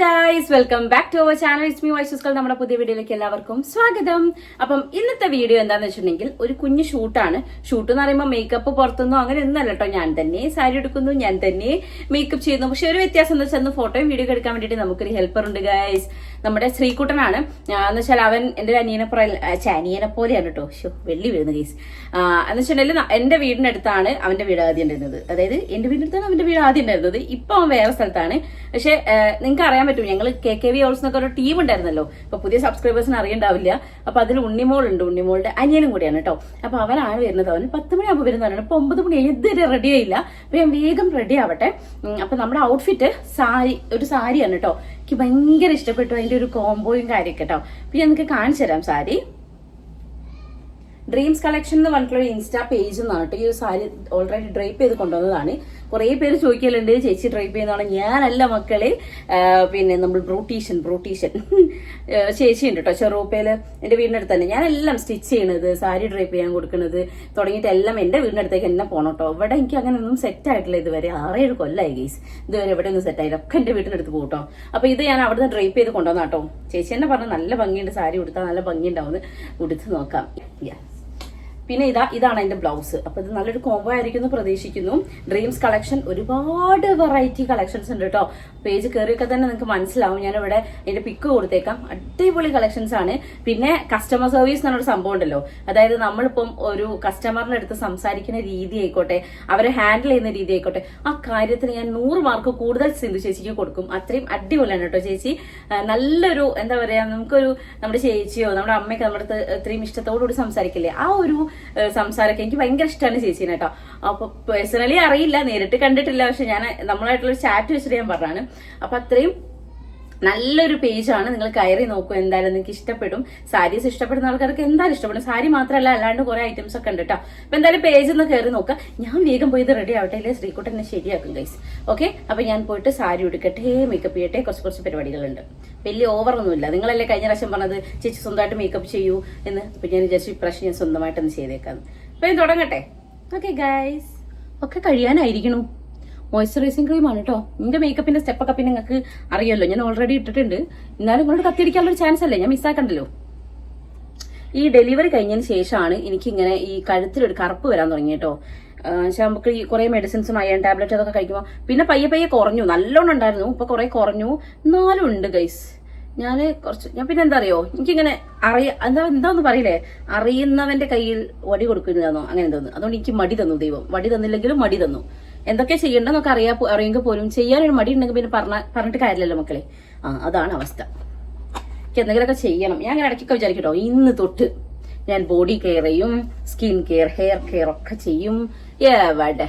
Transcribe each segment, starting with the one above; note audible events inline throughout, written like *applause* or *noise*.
Guys welcome back to our channel it's me വൈസസ്കൾ നമ്മുടെ പുതിയ വീഡിയോയിലേക്ക് എല്ലാവർക്കും സ്വാഗതം. അപ്പം ഇന്നത്തെ വീഡിയോ എന്താന്ന് വെച്ചിട്ടുണ്ടെങ്കിൽ ഒരു കുഞ്ഞു ഷൂട്ടാണ്. ഷൂട്ട് എന്ന് പറയുമ്പോൾ മേക്കപ്പ് പുറത്തുനിന്നോ അങ്ങനെ ഒന്നല്ല കേട്ടോ ഞാൻ തന്നെ സാരി എടുക്കുന്നു ഞാൻ തന്നെ മേക്കപ്പ് ചെയ്യുന്നു. പക്ഷെ ഒരു വ്യത്യാസം എന്ന് വെച്ചാൽ ഫോട്ടോയും വീഡിയോ എടുക്കാൻ വേണ്ടിയിട്ട് നമുക്കൊരു ഹെൽപ്പർ ഉണ്ട് ഗായ്സ് നമ്മുടെ ശ്രീകുട്ടനാണ്. എന്ന് വെച്ചാൽ അവൻ എന്റെ ഒരു അനിയനെ ഛെ, അനിയനെ പോലെയാണ് കേട്ടോ ഷോ വെള്ളി വീഴുന്ന ഗൈസ് എന്ന് വെച്ചിട്ടുണ്ടെങ്കിൽ എന്റെ വീടിനടുത്താണ് അവന്റെ വീട് ആദ്യം ഉണ്ടായിരുന്നത്. അതായത് എന്റെ വീടിനടുത്താണ് അവന്റെ വീട് ആദ്യം ഉണ്ടായിരുന്നത്. ഇപ്പൊ അവൻ വേറെ സ്ഥലത്താണ്. പക്ഷെ നിങ്ങൾക്ക് അറിയാൻ പറ്റും. ഞങ്ങൾ കെ കെ വി ഹൗസ് എന്നൊക്കെ ഒരു ടീം ഉണ്ടായിരുന്നല്ലോ. അപ്പൊ പുതിയ സബ്സ്ക്രൈബേഴ്സിന് അറിയണ്ടാവില്ല. അപ്പൊ അതിൽ ഉണ്ണിമോൾ ഉണ്ട്. ഉണ്ണിമോളുടെ അനിയനും കൂടിയാണ് കേട്ടോ. അപ്പൊ അവനാണ് വരുന്നത്. അവന് പത്ത് മണിയാകുമ്പോൾ വരുന്നവരാണ് ഇപ്പൊ ഒമ്പത് മണി ഇതുവരെ റെഡി ആയില്ല. അപ്പൊ ഞാൻ വേഗം റെഡി ആവട്ടെ. അപ്പൊ നമ്മുടെ ഔട്ട്ഫിറ്റ് സാരി ഒരു സാരിയാണ് കേട്ടോ. എനിക്ക് ഭയങ്കര ഇഷ്ടപ്പെട്ടു. അതിന്റെ ഒരു കോംബോയും കാര്യമൊക്കെ കേട്ടോ. അപ്പൊ ഞാൻ നിങ്ങൾക്ക് കാണിച്ചു തരാം സാരി. ഡ്രീംസ് കളക്ഷൻ എന്ന് പറഞ്ഞിട്ടുള്ള ഒരു ഇൻസ്റ്റാ പേജ് എന്നാണ് കേട്ടോ ഈ ഒരു സാരി ഓൾറെഡി ഡ്രൈപ്പ് ചെയ്ത് കൊണ്ടുവന്നതാണ്. കുറേ പേര് ചോദിക്കലുണ്ട് ചേച്ചി ഡ്രൈപ്പ് ചെയ്യുന്നതാണ്? ഞാനല്ല മക്കളെ പിന്നെ നമ്മൾ ബ്രൂട്ടീഷ്യൻ ബ്രൂട്ടീഷ്യൻ. ചേച്ചി ഉണ്ട് കേട്ടോ ചെറുപ്പയിൽ എന്റെ വീടിനടുത്ത് തന്നെ. ഞാനെല്ലാം സ്റ്റിച്ച് ചെയ്യണത് സാരി ഡ്രൈപ്പ് ചെയ്യാൻ കൊടുക്കുന്നത് തുടങ്ങിയിട്ട് എല്ലാം എന്റെ വീടിനടുത്തേക്ക് എന്നെ പോകണം കേട്ടോ ഇവിടെ എനിക്ക് അങ്ങനെ ഒന്നും സെറ്റ് ആയിട്ടില്ല ഇതുവരെ. ആറേഴ് കൊല്ലായി ഗൈസ് ഇതുവരെ ഇവിടെ ഒന്നും സെറ്റ് ആയില്ല. ഒക്കെ എന്റെ വീടിനടുത്ത് പോകും കേട്ടോ അപ്പൊ ഇത് ഞാൻ അവിടുന്ന് ഡ്രൈപ്പ് ചെയ്ത് കൊണ്ടുവന്നാട്ടോ ചേച്ചി എന്നെ പറഞ്ഞു നല്ല ഭംഗിയുണ്ട് സാരി ഉടുത്താൽ നല്ല ഭംഗിയുണ്ടാവുമെന്ന് ഉടുത്ത് നോക്കാം. Yes. പിന്നെ ഇതാ ഇതാണ് അതിന്റെ ബ്ലൗസ്. അപ്പൊ ഇത് നല്ലൊരു കോംബോ ആയിരിക്കും എന്ന് പ്രതീക്ഷിക്കുന്നു. ഡ്രീംസ് കളക്ഷൻ ഒരുപാട് വെറൈറ്റി കളക്ഷൻസ് ഉണ്ട് കേട്ടോ പേജ് കയറിയൊക്കെ തന്നെ നിങ്ങൾക്ക് മനസ്സിലാവും. ഞാൻ ഇവിടെ എന്റെ പിക്ക് കൊടുത്തേക്കാം. അടിപൊളി കളക്ഷൻസ് ആണ്. പിന്നെ കസ്റ്റമർ സർവീസ് എന്നൊരു സംഭവം ഉണ്ടല്ലോ. അതായത് നമ്മളിപ്പം ഒരു കസ്റ്റമറിന്റെ അടുത്ത് സംസാരിക്കുന്ന രീതി ആയിക്കോട്ടെ അവരെ ഹാൻഡിൽ ചെയ്യുന്ന രീതി ആയിക്കോട്ടെ ആ കാര്യത്തിന് ഞാൻ നൂറ് മാർക്ക് കൂടുതൽ സിന്ധു ചേച്ചിക്ക് കൊടുക്കും. അത്രയും അടിപൊളിയാണ് കേട്ടോ ചേച്ചി. നല്ലൊരു എന്താ പറയാ നമുക്കൊരു നമ്മുടെ ചേച്ചിയോ നമ്മുടെ അമ്മയൊക്കെ നമ്മുടെ ഇത്രയും ഇഷ്ടത്തോടുകൂടി സംസാരിക്കില്ലേ? ആ ഒരു സംസാരമൊക്കെ. എനിക്ക് ഭയങ്കര ഇഷ്ടമാണ് ചേച്ചീനെ കേട്ടോ അപ്പൊ പേഴ്സണലി അറിയില്ല നേരിട്ട് കണ്ടിട്ടില്ല. പക്ഷെ ഞാൻ നമ്മളായിട്ടുള്ള ചാറ്റ് വെച്ചിട്ട് ഞാൻ പറഞ്ഞാണ് അപ്പൊ അത്രയും നല്ലൊരു പേജാണ്. നിങ്ങൾ കയറി നോക്കൂ എന്തായാലും നിങ്ങൾക്ക് ഇഷ്ടപ്പെടും. സാരീസ് ഇഷ്ടപ്പെടുന്ന ആൾക്കാർക്ക് എന്തായാലും ഇഷ്ടപ്പെടും. സാരി മാത്രമല്ല അല്ലാണ്ട് കുറെ ഐറ്റംസ് ഒക്കെ ഉണ്ട് കേട്ടോ അപ്പൊ എന്തായാലും പേജ് ഒന്ന് കയറി നോക്കുക ഞാൻ വേഗം പോയി ഇത് റെഡി ആവട്ടെ ഇല്ലേ ശ്രീകുട്ടൻ എന്നെ ശരിയാക്കും ഗൈസ് ഓക്കെ അപ്പൊ ഞാൻ പോയിട്ട് സാരി ഉടുക്കട്ടെ മേക്കപ്പ് ചെയ്യട്ടെ കുറച്ച് കുറച്ച് പരിപാടികളുണ്ട്. വലിയ ഓവർ ഒന്നുമില്ല നിങ്ങളല്ലേ കഴിഞ്ഞ പ്രാവശ്യം പറഞ്ഞത് ചേച്ചി സ്വന്തമായിട്ട് മേക്കപ്പ് ചെയ്യൂ എന്ന്. അപ്പൊ ഞാൻ വിചാരിച്ചു ഇപ്രാവശ്യം ഞാൻ സ്വന്തമായിട്ടൊന്ന് ചെയ്തേക്കാം. അപ്പൊ ഞാൻ തുടങ്ങട്ടെ. ഓക്കെ ഗൈസ് ഒക്കെ കഴിയാനായിരിക്കണു. മോയ്സ്ചറൈസിങ് ക്രീമാണ് കേട്ടോ എന്റെ മേക്കപ്പിന്റെ സ്റ്റെപ്പൊക്കെ പിന്നെ നിങ്ങൾക്ക് അറിയാമല്ലോ ഞാൻ ഓൾറെഡി ഇട്ടിട്ടുണ്ട്. എന്നാലും നിങ്ങളോട് ഒരു ചാൻസ് അല്ലേ? ഞാൻ മിസ്സാക്കണ്ടല്ലോ ഈ ഡെലിവറി കഴിഞ്ഞതിന് ശേഷമാണ് എനിക്കിങ്ങനെ ഈ കഴുത്തിലൊരു കറുപ്പ് വരാൻ തുടങ്ങി കേട്ടോ പക്ഷേ നമുക്ക് ഈ കുറേ മെഡിസിൻസും അയൺ ടാബ്ലറ്റ് അതൊക്കെ കഴിക്കുമ്പോൾ പിന്നെ പയ്യെ പയ്യെ കുറഞ്ഞു. നല്ലോണം ഉണ്ടായിരുന്നു. ഇപ്പൊ കുറെ കുറഞ്ഞു. എന്നാലും ഉണ്ട് ഗൈസ് ഞാൻ കുറച്ച് ഞാൻ പിന്നെ എന്താ അറിയോ? എനിക്കിങ്ങനെ അറിയ എന്താ എന്താന്ന് പറയില്ലേ? അറിയുന്നവന്റെ കയ്യിൽ വടി കൊടുക്കുന്നതാണോ അങ്ങനെ തോന്നുന്നു അതുകൊണ്ട് എനിക്ക് മടി തന്നു ദൈവം. വടി തന്നില്ലെങ്കിലും മടി തന്നു. എന്തൊക്കെ ചെയ്യേണ്ടതെന്നൊക്കെ അറിയാ അറിയെങ്കിൽ പോലും ചെയ്യാനൊരു മടി ഉണ്ടെങ്കിൽ പിന്നെ പറഞ്ഞ പറഞ്ഞിട്ട് കാര്യമില്ലല്ലോ മക്കളെ. ആ അതാണ് അവസ്ഥ. എനിക്ക് എന്തെങ്കിലുമൊക്കെ ചെയ്യണം. ഞാൻ അങ്ങനെ ഇടയ്ക്കൊക്കെ വിചാരിക്കട്ടോ. ഇന്ന് തൊട്ട് ഞാൻ ബോഡി കെയർ ചെയ്യും സ്കിൻ കെയർ ഹെയർ കെയർ ഒക്കെ ചെയ്യും. എവിടെ?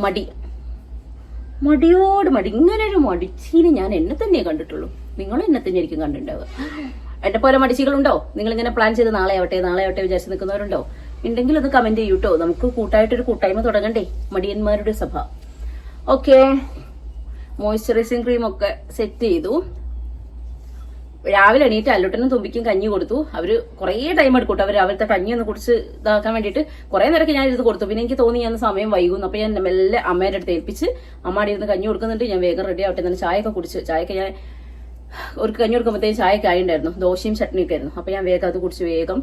മടി. മടിയോട് മടി. ഇങ്ങനെ ഒരു മടിച്ചീനെ ഞാൻ എന്നെ തന്നെ കണ്ടിട്ടുള്ളൂ. നിങ്ങൾ എന്നെ തന്നെ ആയിരിക്കും കണ്ടിട്ടുണ്ടാവുക. എന്നെ പോലെ മടിച്ചികളുണ്ടോ നിങ്ങൾ ഇങ്ങനെ പ്ലാൻ ചെയ്ത് നാളെ ആവട്ടെ നാളെ ആവട്ടെ വിചാരിച്ച് നിൽക്കുന്നവരുണ്ടോ? ഉണ്ടെങ്കിൽ അത് കമന്റ് ചെയ്യൂട്ടോ. നമുക്ക് കൂട്ടായിട്ടൊരു കൂട്ടായ്മ തുടങ്ങണ്ടേ. മടിയന്മാരുടെ സഭ. ഓക്കെ മോയ്സ്ചറൈസിങ് ക്രീം ഒക്കെ സെറ്റ് ചെയ്തു. രാവിലെ എണീറ്റ് അല്ലുട്ടനും തുമ്പിക്കും കഞ്ഞി കൊടുത്തു. അവർ കുറേ ടൈം എടുക്കൂട്ടോ അവർ രാവിലത്തെ കഞ്ഞി ഒന്ന് കുടിച്ച് ഇതാക്കാൻ വേണ്ടിയിട്ട്. കുറേ നേരമൊക്കെ ഞാൻ ഇരുന്ന് കൊടുത്തു. പിന്നെ എനിക്ക് തോന്നി ഞാൻ സമയം വൈകുന്നു അപ്പൊ ഞാൻ മെല്ലെ അമ്മയുടെ അടുത്ത് ഏൽപ്പിച്ച് അമ്മയുടെ ഇരുന്ന് കഞ്ഞി കൊടുക്കുന്നുണ്ട്. ഞാൻ വേഗം റെഡി ആവട്ടെ. എന്നാൽ ചായയൊക്കെ കുടിച്ച് ചായയൊക്കെ ഞാൻ ഒരു കഞ്ഞി കൊടുക്കുമ്പോഴത്തേക്കും ചായയൊക്കെ ആയിട്ടുണ്ടായിരുന്നു ദോശയും ചട്നിയൊക്കെ ആയിരുന്നു. അപ്പൊ ഞാൻ വേഗം അത് കുടിച്ച് വേഗം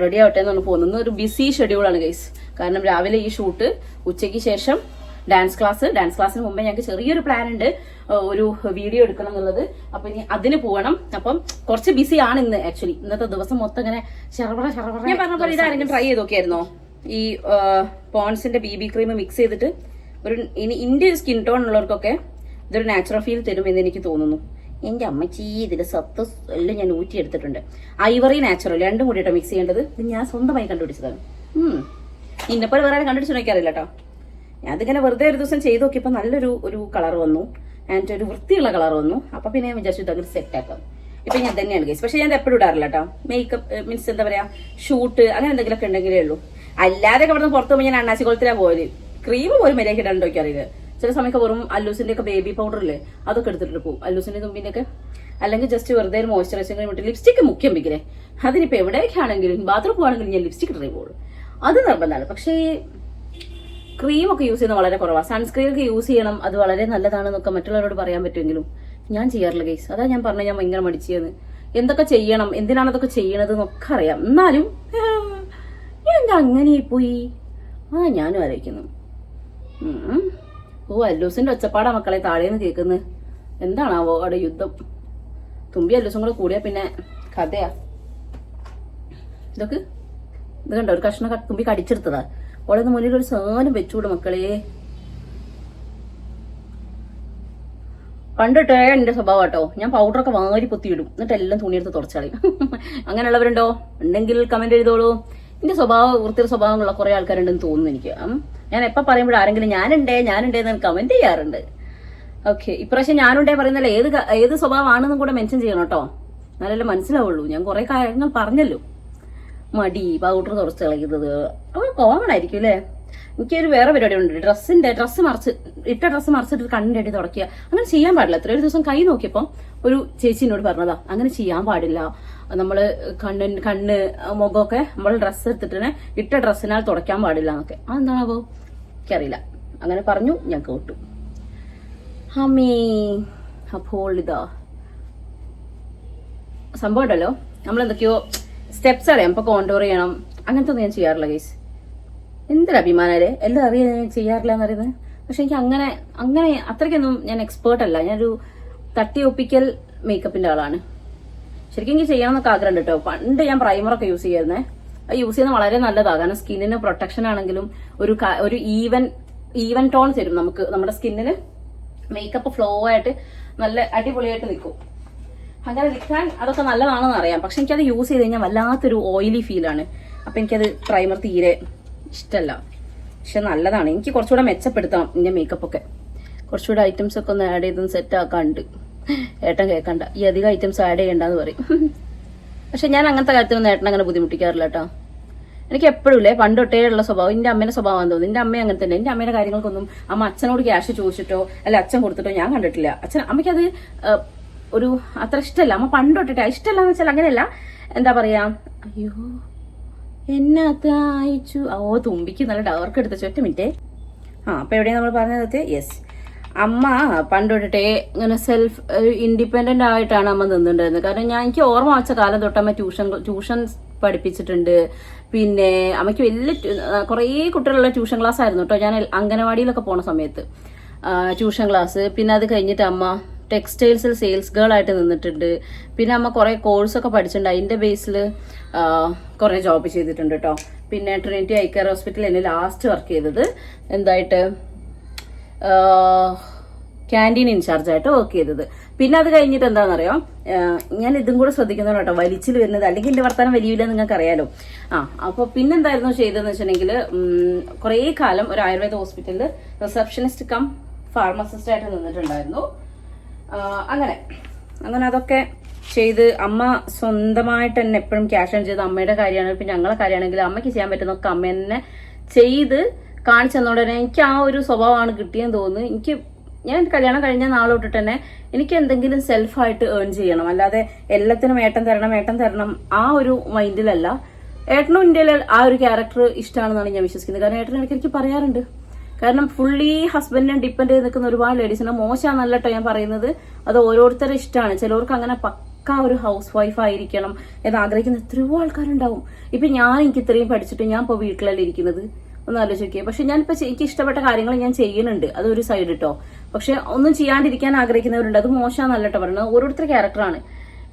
റെഡി ആവട്ടെ എന്നാണ് പോകുന്നത്. ഒരു ബിസി ഷെഡ്യൂളാണ് ഗൈസ് കാരണം രാവിലെ ഈ ഷൂട്ട് ഉച്ചയ്ക്ക് ശേഷം ഡാൻസ് ക്ലാസ് ഡാൻസ് ക്ലാസ്സിന് മുമ്പേ ഞങ്ങൾക്ക് ചെറിയൊരു പ്ലാൻ ഉണ്ട്. ഒരു വീഡിയോ എടുക്കണം എന്നുള്ളത്. അപ്പൊ ഇനി അതിന് പോകണം. അപ്പം കുറച്ച് ബിസി ആണ് ഇന്ന് ആക്ച്വലി ഇന്നത്തെ ദിവസം മൊത്തം ഇങ്ങനെ ശർവറ ഞാൻ ഇതാരെങ്കിലും ട്രൈ ചെയ്ത് നോക്കിയായിരുന്നോ ഈ പോൺസിന്റെ ബി ബി ക്രീം മിക്സ് ചെയ്തിട്ട് ഒരു ഇനി ഇന്ത്യൻ സ്കിൻ ടോൺ ഉള്ളവർക്കൊക്കെ ഇതൊരു നാച്ചുറൽ ഫീൽ തരും എന്ന് എനിക്ക് തോന്നുന്നു. എന്റെ അമ്മച്ചി ഇതിന്റെ സത്ത് എല്ലാം ഞാൻ ഊറ്റിയെടുത്തിട്ടുണ്ട്. ഐവറി നാച്ചുറൽ രണ്ടും കൂടിയിട്ടോ മിക്സ് ചെയ്യേണ്ടത്. ഇത് ഞാൻ സ്വന്തമായി കണ്ടുപിടിച്ചതാണ്. ഉം. ഇന്നെപ്പോലെ വേറെ കണ്ടുപിടിച്ചു നോക്കിയറിയില്ല കേട്ടോ ഞാൻ അതിങ്ങനെ വെറുതെ ഒരു ദിവസം ചെയ്ത് നോക്കിയപ്പോൾ നല്ലൊരു ഒരു കളർ വന്നു. ആൻഡ് ഒരു വൃത്തിയുള്ള കളർ വന്നു. അപ്പൊ പിന്നെ ഞാൻ വിചാരിച്ചു ഇതങ്ങനെ സെറ്റ് ആക്കാം. ഇപ്പൊ ഞാൻ തന്നെയാണ് കേസ് പക്ഷെ ഞാൻ എപ്പോഴും ഇടാറില്ല കേട്ടോ മേക്കപ്പ് മീൻസ് എന്താ പറയാ ഷൂട്ട് അങ്ങനെ എന്തെങ്കിലുമൊക്കെ ഉണ്ടെങ്കിലേ ഉള്ളൂ. അല്ലാതെ ഇവിടെ നിന്ന് പുറത്ത് പോകുമ്പോൾ ഞാൻ അണ്ണാച്ചി കുളത്തിലാണ് പോയത്. ക്രീം പോലും മര്യാദ ഇടാൻ അറിയില്ല. ചില സമയമൊക്കെ വെറും അല്ലൂസിന്റെ ഒക്കെ ബേബി പൗഡർ ഇല്ലേ? അതൊക്കെ എടുത്തിട്ട് പോകും അല്ലൂസിന്റെ തുമ്പിന്റെ ഒക്കെ അല്ലെങ്കിൽ ജസ്റ്റ് വെറുതെ ഒരു മോയ്സ്ചറൈസിംഗ് ക്രീം ഇട്ട് ലിപ്സ്റ്റിക് മുഖ്യം വെക്കില്ലേ? അതിനിപ്പോ എവിടേക്കാണെങ്കിലും ബാത്റൂം പോവാണെങ്കിലും ഞാൻ ലിപ്സ്റ്റിക് ഇട്ടേ പോകുള്ളൂ അത് നിർബന്ധമാണ്. പക്ഷേ ക്രീം ഒക്കെ യൂസ് ചെയ്യുന്നത് വളരെ കുറവാണ് സൺസ്ക്രീൻ ഒക്കെ യൂസ് ചെയ്യണം അത് വളരെ നല്ലതാണെന്നൊക്കെ മറ്റുള്ളവരോട് പറയാൻ പറ്റുമെങ്കിലും ഞാൻ ചെയ്യാറില്ല ഗൈസ് അതാ ഞാൻ പറഞ്ഞു ഞാൻ ഭയങ്കര മടിച്ചത് എന്തൊക്കെ ചെയ്യണം എന്തിനാണ് അതൊക്കെ ചെയ്യണത് എന്നൊക്കെ അറിയാം. എന്നാലും *laughs* ഞാൻ എന്താ അങ്ങനെ പോയി? ആ ഞാനും ആലോചിക്കുന്നു. ഓ അല്ലൂസിന്റെ ഒച്ചപ്പാടാ മക്കളെ താഴേന്ന് കേൾക്കുന്നത് എന്താണാവോ അവിടെ യുദ്ധം? തുമ്പി അല്ലൂസും കൂടെ കൂടിയാ പിന്നെ കഥയാ. ഇതൊക്കെ ഇത് കണ്ടോ? ഒരു കഷ്ണം തുമ്പി കടിച്ചെടുത്തതാ. ഓളെ മുന്നിൽ ഒരു സാധനം വെച്ചുകൂടെ മക്കളെ. പണ്ടിട്ടേ എന്റെ സ്വഭാവം കേട്ടോ ഞാൻ പൗഡറൊക്കെ വാരി പൊത്തിയിടും. എന്നിട്ട് എല്ലാം തുണിയെടുത്ത് തുടച്ചളയും *laughs* അങ്ങനെയുള്ളവരുണ്ടോ? ഉണ്ടെങ്കിൽ കമന്റ് എഴുതോളൂ. എന്റെ സ്വഭാവം വൃത്തിയുടെ സ്വഭാവമുള്ള കുറെ ആൾക്കാരുണ്ടെന്ന് തോന്നുന്നു എനിക്ക്. ഞാൻ എപ്പോൾ പറയുമ്പോഴും ആരെങ്കിലും ഞാനുണ്ടേ ഞാനുണ്ടേ എന്ന് കമന്റ് ചെയ്യാറുണ്ട്. ഓക്കെ ഇപ്രാവശ്യം ഞാനുണ്ടേ പറയുന്നില്ല ഏത് ഏത് സ്വഭാവമാണെന്നും കൂടെ മെൻഷൻ ചെയ്യണം കേട്ടോ എന്നാലല്ലേ മനസ്സിലാവുള്ളൂ. ഞാൻ കുറെ കാര്യങ്ങൾ പറഞ്ഞല്ലോ. മടി പൗഡർ തുറച്ച് കളയുന്നത്. അപ്പൊ കോമൺ ആയിരിക്കും അല്ലേ എനിക്കൊരു വേറെ പരിപാടി ഉണ്ട്. ഡ്രസ്സിന്റെ ഡ്രസ്സ് മറിച്ച് ഇട്ട ഡ്രസ്സ് മറിച്ചിട്ട് കണ്ണിന്റെ അടി തുടക്കുക അങ്ങനെ ചെയ്യാൻ പാടില്ല. എത്ര ഒരു ദിവസം കൈ നോക്കിയപ്പോൾ ഒരു ചേച്ചി പറഞ്ഞതാ അങ്ങനെ ചെയ്യാൻ പാടില്ല. നമ്മൾ കണ്ണിൻ കണ്ണ് മുഖമൊക്കെ നമ്മൾ ഡ്രസ്സ് എടുത്തിട്ട് ഇട്ട ഡ്രസ്സിനാൽ തുടയ്ക്കാൻ പാടില്ല എന്നൊക്കെ. ആ എന്താണാവോ എനിക്കറിയില്ല. അങ്ങനെ പറഞ്ഞു ഞാൻ കേട്ടു. അമ്മേ അപ്പോൾ ഇതാ. സംഭവം ഉണ്ടല്ലോ. നമ്മൾ എന്തൊക്കെയോ സ്റ്റെപ്സ് അറിയാം ഇപ്പൊ കോണ്ടോർ ചെയ്യണം. അങ്ങനത്തെ ഒന്നും ഞാൻ ചെയ്യാറില്ല ഗൈസ് എന്തൊരു അഭിമാനല്ലേ? എല്ലാം അറിയാൻ ഞാൻ ചെയ്യാറില്ല എന്ന് പറയുന്നത്. പക്ഷെ എനിക്ക് അങ്ങനെ അങ്ങനെ അത്രയ്ക്കൊന്നും ഞാൻ എക്സ്പേർട്ട് അല്ല. ഞാനൊരു തട്ടി ഒപ്പിക്കൽ മേക്കപ്പിന്റെ ആളാണ്. ശരിക്കും എനിക്ക് ചെയ്യണം എന്നൊക്കെ ആഗ്രഹം കേട്ടോ. പണ്ട് ഞാൻ പ്രൈമറൊക്കെ യൂസ് ചെയ്യായിരുന്നേ യൂസ് ചെയ്യുന്നത് വളരെ നല്ലതാണ് കാരണം സ്കിന്നിന് പ്രൊട്ടക്ഷൻ ആണെങ്കിലും ഒരു ഒരു ഈവൻ ഈവൻ ടോൺ തരും നമുക്ക്. നമ്മുടെ സ്കിന്നിന് മേക്കപ്പ് ഫ്ലോ ആയിട്ട് നല്ല അടിപൊളിയായിട്ട് നിൽക്കും. അങ്ങനെ നിൽക്കാൻ അതൊക്കെ നല്ലതാണെന്ന് അറിയാം. പക്ഷെ എനിക്കത് യൂസ് ചെയ്ത് കഴിഞ്ഞാൽ വല്ലാത്തൊരു ഓയിലി ഫീലാണ് അപ്പം എനിക്കത് പ്രൈമർ തീരെ ഇഷ്ടമല്ല പക്ഷെ നല്ലതാണ്. എനിക്ക് കുറച്ചുകൂടെ മെച്ചപ്പെടുത്താം എന്റെ മേക്കപ്പ് ഒക്കെ. കുറച്ചുകൂടെ ഐറ്റംസ് ഒക്കെ ഒന്ന് ആഡ് ചെയ്തൊന്ന് സെറ്റ് ആക്കാണ്ട്. ഏട്ടൻ കേൾക്കണ്ട ഈ അധികം ഐറ്റംസ് ആഡ് ചെയ്യണ്ടെന്ന് പറയും. പക്ഷെ ഞാൻ അങ്ങനത്തെ കാര്യത്തിലൊന്നും ഏട്ടൻ അങ്ങനെ ബുദ്ധിമുട്ടിക്കാറില്ല കേട്ടോ. എനിക്ക് എപ്പോഴും ഇല്ലേ? പണ്ട് ഉള്ള സ്വഭാവം. എന്റെ അമ്മേന്റെ സ്വഭാവം തോന്നുന്നു എന്റെ അമ്മ അങ്ങനെ തന്നെ. എന്റെ അമ്മയുടെ കാര്യങ്ങൾക്കൊന്നും അമ്മ അച്ഛനോട് ക്യാഷ് ചോദിച്ചിട്ടോ അല്ല അച്ഛൻ കൊടുത്തിട്ടോ ഞാൻ കണ്ടിട്ടില്ല. അച്ഛൻ അമ്മയ്ക്കത് ഒരു അത്ര ഇഷ്ടമല്ല അമ്മ പണ്ട് തൊട്ടിട്ട്. ഇഷ്ടമല്ല എന്ന് വെച്ചാൽ അങ്ങനെയല്ല. എന്താ പറയാ? അയ്യോ എന്നാത്ത അയച്ചു. ഓ തുമ്പിക്ക് നല്ല ഡവർക്ക് എടുത്ത ഒറ്റ മിനിറ്റേ. ആ അപ്പൊ എവിടെയാ നമ്മൾ പറഞ്ഞത് യെസ് അമ്മ പണ്ട് തൊട്ടിട്ടേ ഇങ്ങനെ സെൽഫ് ഇൻഡിപെൻഡന്റ് ആയിട്ടാണ് അമ്മ നിന്നിട്ടുണ്ടായിരുന്നത്. കാരണം ഞാൻ എനിക്ക് ഓർമ്മ വെച്ച കാലം തൊട്ട് അമ്മ ട്യൂഷൻ ട്യൂഷൻ പഠിപ്പിച്ചിട്ടുണ്ട്. പിന്നെ അമ്മയ്ക്ക് വലിയ കുറേ കുട്ടികളുള്ള ട്യൂഷൻ ക്ലാസ് ആയിരുന്നു കേട്ടോ ഞാൻ അംഗനവാടിയിലൊക്കെ പോണ സമയത്ത്. Tuition class. പിന്നെ അത് കഴിഞ്ഞിട്ട് അമ്മ ടെക്സ്റ്റൈൽസിൽ സെയിൽസ് ഗേൾ ആയിട്ട് നിന്നിട്ടുണ്ട്. പിന്നെ അമ്മ കുറേ കോഴ്സൊക്കെ പഠിച്ചിട്ടുണ്ട് അതിന്റെ ബേസിൽ കുറേ ജോബ് ചെയ്തിട്ടുണ്ട് കേട്ടോ പിന്നെ ട്രിനിറ്റി ഐ കെയർ ഹോസ്പിറ്റലിൽ എന്നെ ലാസ്റ്റ് വർക്ക് ചെയ്തത്. എന്തായിട്ട് ക്യാന്റീൻ ഇൻചാർജ് ആയിട്ട് വർക്ക് ചെയ്തത്. പിന്നെ അത് കഴിഞ്ഞിട്ട് എന്താണെന്നറിയോ? ഞാൻ ഇതും കൂടെ ശ്രദ്ധിക്കുന്നതാണ് കേട്ടോ. വലിച്ചിൽ വരുന്നത്. അല്ലെങ്കിൽ എന്റെ വർത്തമാനം വലിയില്ല നിങ്ങൾക്ക് അറിയാലോ ആ അപ്പോൾ പിന്നെന്തായിരുന്നു ചെയ്തതെന്ന് വെച്ചിട്ടുണ്ടെങ്കിൽ കുറേ കാലം ഒരു ആയുർവേദ ഹോസ്പിറ്റലിൽ റിസപ്ഷനിസ്റ്റ് കം ഫാർമസിസ്റ്റ് ആയിട്ട് നിന്നിട്ടുണ്ടായിരുന്നു. അങ്ങനെ. അങ്ങനെ അതൊക്കെ ചെയ്ത് അമ്മ സ്വന്തമായിട്ട് തന്നെ എപ്പോഴും ക്യാഷ് ഓൺ ചെയ്ത് അമ്മയുടെ കാര്യമാണ് പിന്നെ ഞങ്ങളെ കാര്യമാണെങ്കിൽ അമ്മയ്ക്ക് ചെയ്യാൻ പറ്റുന്നൊക്കെ അമ്മ തന്നെ ചെയ്ത് കാണിച്ചു തന്നോടനെ എനിക്ക് ആ ഒരു സ്വഭാവമാണ് കിട്ടിയെന്ന് തോന്നുന്നു. എനിക്ക് ഞാൻ കല്യാണം കഴിഞ്ഞ നാൾ തൊട്ടിട്ട് തന്നെ എനിക്ക് എന്തെങ്കിലും സെൽഫായിട്ട് ഏൺ ചെയ്യണം. അല്ലാതെ എല്ലാത്തിനും ഏട്ടം തരണം ഏട്ടം തരണം ആ ഒരു മൈൻഡിലല്ല ഏട്ടനും ഇന്ത്യയിലെ ആ ഒരു ക്യാരക്ടർ ഇഷ്ടമാണെന്നാണ് ഞാൻ വിശ്വസിക്കുന്നത്. കാരണം ഏട്ടൻ എനിക്ക് പറയാറുണ്ട്. കാരണം ഫുള്ളി ഹസ്ബൻഡിനെ ഡിപ്പെൻഡ് ചെയ്ത് നിൽക്കുന്ന ഒരുപാട് ലേഡീസിനെ മോശമാണെന്നല്ല കേട്ടോ ഞാൻ പറയുന്നത്. അത് ഓരോരുത്തരുടെ ഇഷ്ടമാണ്. ചിലവർക്ക് അങ്ങനെ പക്ക ഒരു ഹൗസ് വൈഫ് ആയിരിക്കണം എന്ന് ആഗ്രഹിക്കുന്ന എത്രയോ ആൾക്കാരുണ്ടാവും. ഇപ്പൊ ഞാൻ എനിക്ക് ഇത്രയും പഠിച്ചിട്ട് ഞാൻ ഇപ്പോൾ വീട്ടിലല്ലേ ഇരിക്കുന്നത്. ഒന്ന് ആലോചിച്ച് നോക്കിയേ. പക്ഷെ ഞാനിപ്പോ എനിക്ക് ഇഷ്ടപ്പെട്ട കാര്യങ്ങൾ ഞാൻ ചെയ്യുന്നുണ്ട്. അതൊരു സൈഡ് കേട്ടോ പക്ഷെ ഒന്നും ചെയ്യാണ്ടിരിക്കാൻ ആഗ്രഹിക്കുന്നവരുണ്ട്. അത് മോശമാണെന്നല്ല കേട്ടോ പറയുന്നത്. ഓരോരുത്തരുടെ ക്യാരക്ടറാണ്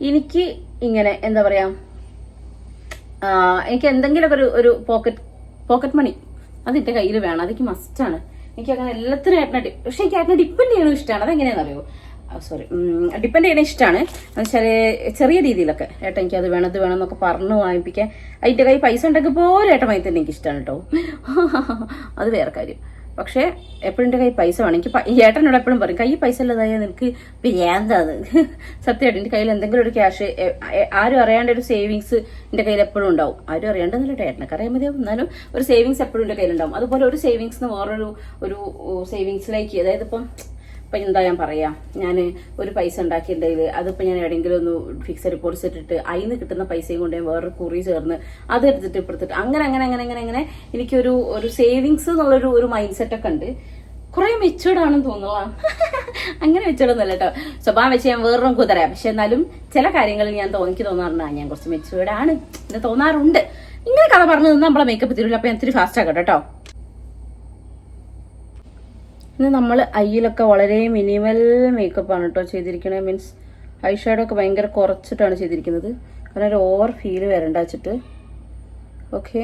എനിക്ക് ഇങ്ങനെ എന്താ പറയാ എനിക്ക് എന്തെങ്കിലുമൊക്കെ ഒരു ഒരു പോക്കറ്റ് പോക്കറ്റ് മണി അത് എന്റെ കയ്യിൽ വേണം. അതെനിക്ക് മസ്റ്റാണ് എനിക്ക് അങ്ങനെ എല്ലാത്തിനും ഏട്ടനെ പക്ഷെ എനിക്ക് ഏട്ടനെ ഡിപ്പെൻഡ് ചെയ്യണം ഇഷ്ടമാണ് അതെങ്ങനെയാണെന്ന് അറിയോ സോറി ഡിപ്പെൻഡ് ചെയ്യുന്ന ഇഷ്ടമാണ്. എന്നുവെച്ചാൽ ചെറിയ രീതിയിലൊക്കെ. ഏട്ടൻ എനിക്ക് അത് വേണം ഇത് വേണം എന്നൊക്കെ പറഞ്ഞു വാങ്ങിപ്പിക്കാൻ. അതിന്റെ കൈ പൈസ ഉണ്ടെങ്കിൽ പോലും ഏട്ടൻ വാങ്ങി തന്നെ എനിക്ക് ഇഷ്ടമാണ് കേട്ടോ അത് വേറെ കാര്യം. പക്ഷേ എപ്പോഴും എന്റെ കയ്യിൽ പൈസ വേണം. എനിക്ക് ഏട്ടനോട് എപ്പോഴും പറയും കൈ പൈസ ഉള്ളതായ നിനക്ക് പിന്നെന്താത് സത്യമായിട്ട് എന്റെ കയ്യിൽ എന്തെങ്കിലും ഒരു ക്യാഷ് ആരും അറിയാണ്ട് ഒരു സേവിങ്സ് എന്റെ കയ്യിൽ എപ്പോഴും ഉണ്ടാവും. ആരും അറിയാണ്ടെന്നല്ല ഏട്ടനൊക്കെ അറിയാൻ മതിയാവും. എന്നാലും ഒരു സേവിങ്സ് എപ്പോഴും എന്റെ കയ്യിലുണ്ടാവും അതുപോലെ ഒരു സേവിങ്സ് വേറൊരു ഒരു സേവിങ്സിലേക്ക് അതായത് ഇപ്പം ഇപ്പം എന്താ ഞാൻ പറയാ? ഞാൻ ഒരു പൈസ ഉണ്ടാക്കിയിട്ടുണ്ടെങ്കിൽ അതിപ്പോൾ ഞാൻ എവിടെയെങ്കിലും ഒന്ന് ഫിക്സഡ് ഡെപ്പോസിറ്റ് ഇട്ടിട്ട് അതിൽ കിട്ടുന്ന പൈസയും കൊണ്ട് വേറൊരു കുറി ചേർന്ന് അത് എടുത്തിട്ട് ഇപ്പുറത്തിട്ട് അങ്ങനെ അങ്ങനെ അങ്ങനെ അങ്ങനെ അങ്ങനെ എനിക്കൊരു ഒരു സേവിങ്സ് എന്നുള്ളൊരു ഒരു മൈൻഡ് സെറ്റ് ഒക്കെ ഉണ്ട്. കുറെ മെച്ചൂർഡ് ആണെന്ന് തോന്നുന്നു. *laughs* അങ്ങനെ മെച്ചുവേർഡൊന്നുമല്ല കേട്ടോ സ്വഭാവം വെച്ച് ഞാൻ വേറൊരു കുതിരാം പക്ഷെ എന്നാലും ചില കാര്യങ്ങളിൽ ഞാൻ തോന്നിക്ക് തോന്നാറുണ്ട് ഞാൻ കുറച്ച് മെച്ചൂർഡ് ആണ്. എന്ന് തോന്നാറുണ്ട്. ഇങ്ങനെ കഥ പറഞ്ഞു നിന്ന് നമ്മളെ മേക്കപ്പ് തീരില്ല അപ്പൊ ഞാൻ ഇത്തിരി ഫാസ്റ്റ് ആക്കട്ടെ കേട്ടോ ഇന്ന് നമ്മൾ ഐയിലൊക്കെ വളരെ മിനിമൽ മേക്കപ്പ് ആണ് കേട്ടോ ചെയ്തിരിക്കണത് മീൻസ് ഐ ഷാഡോ ഒക്കെ ഭയങ്കര കുറച്ചിട്ടാണ് ചെയ്തിരിക്കുന്നത്. കാരണം ഒരു ഓവർ ഫീൽ വരണ്ട വെച്ചിട്ട്. ഓക്കെ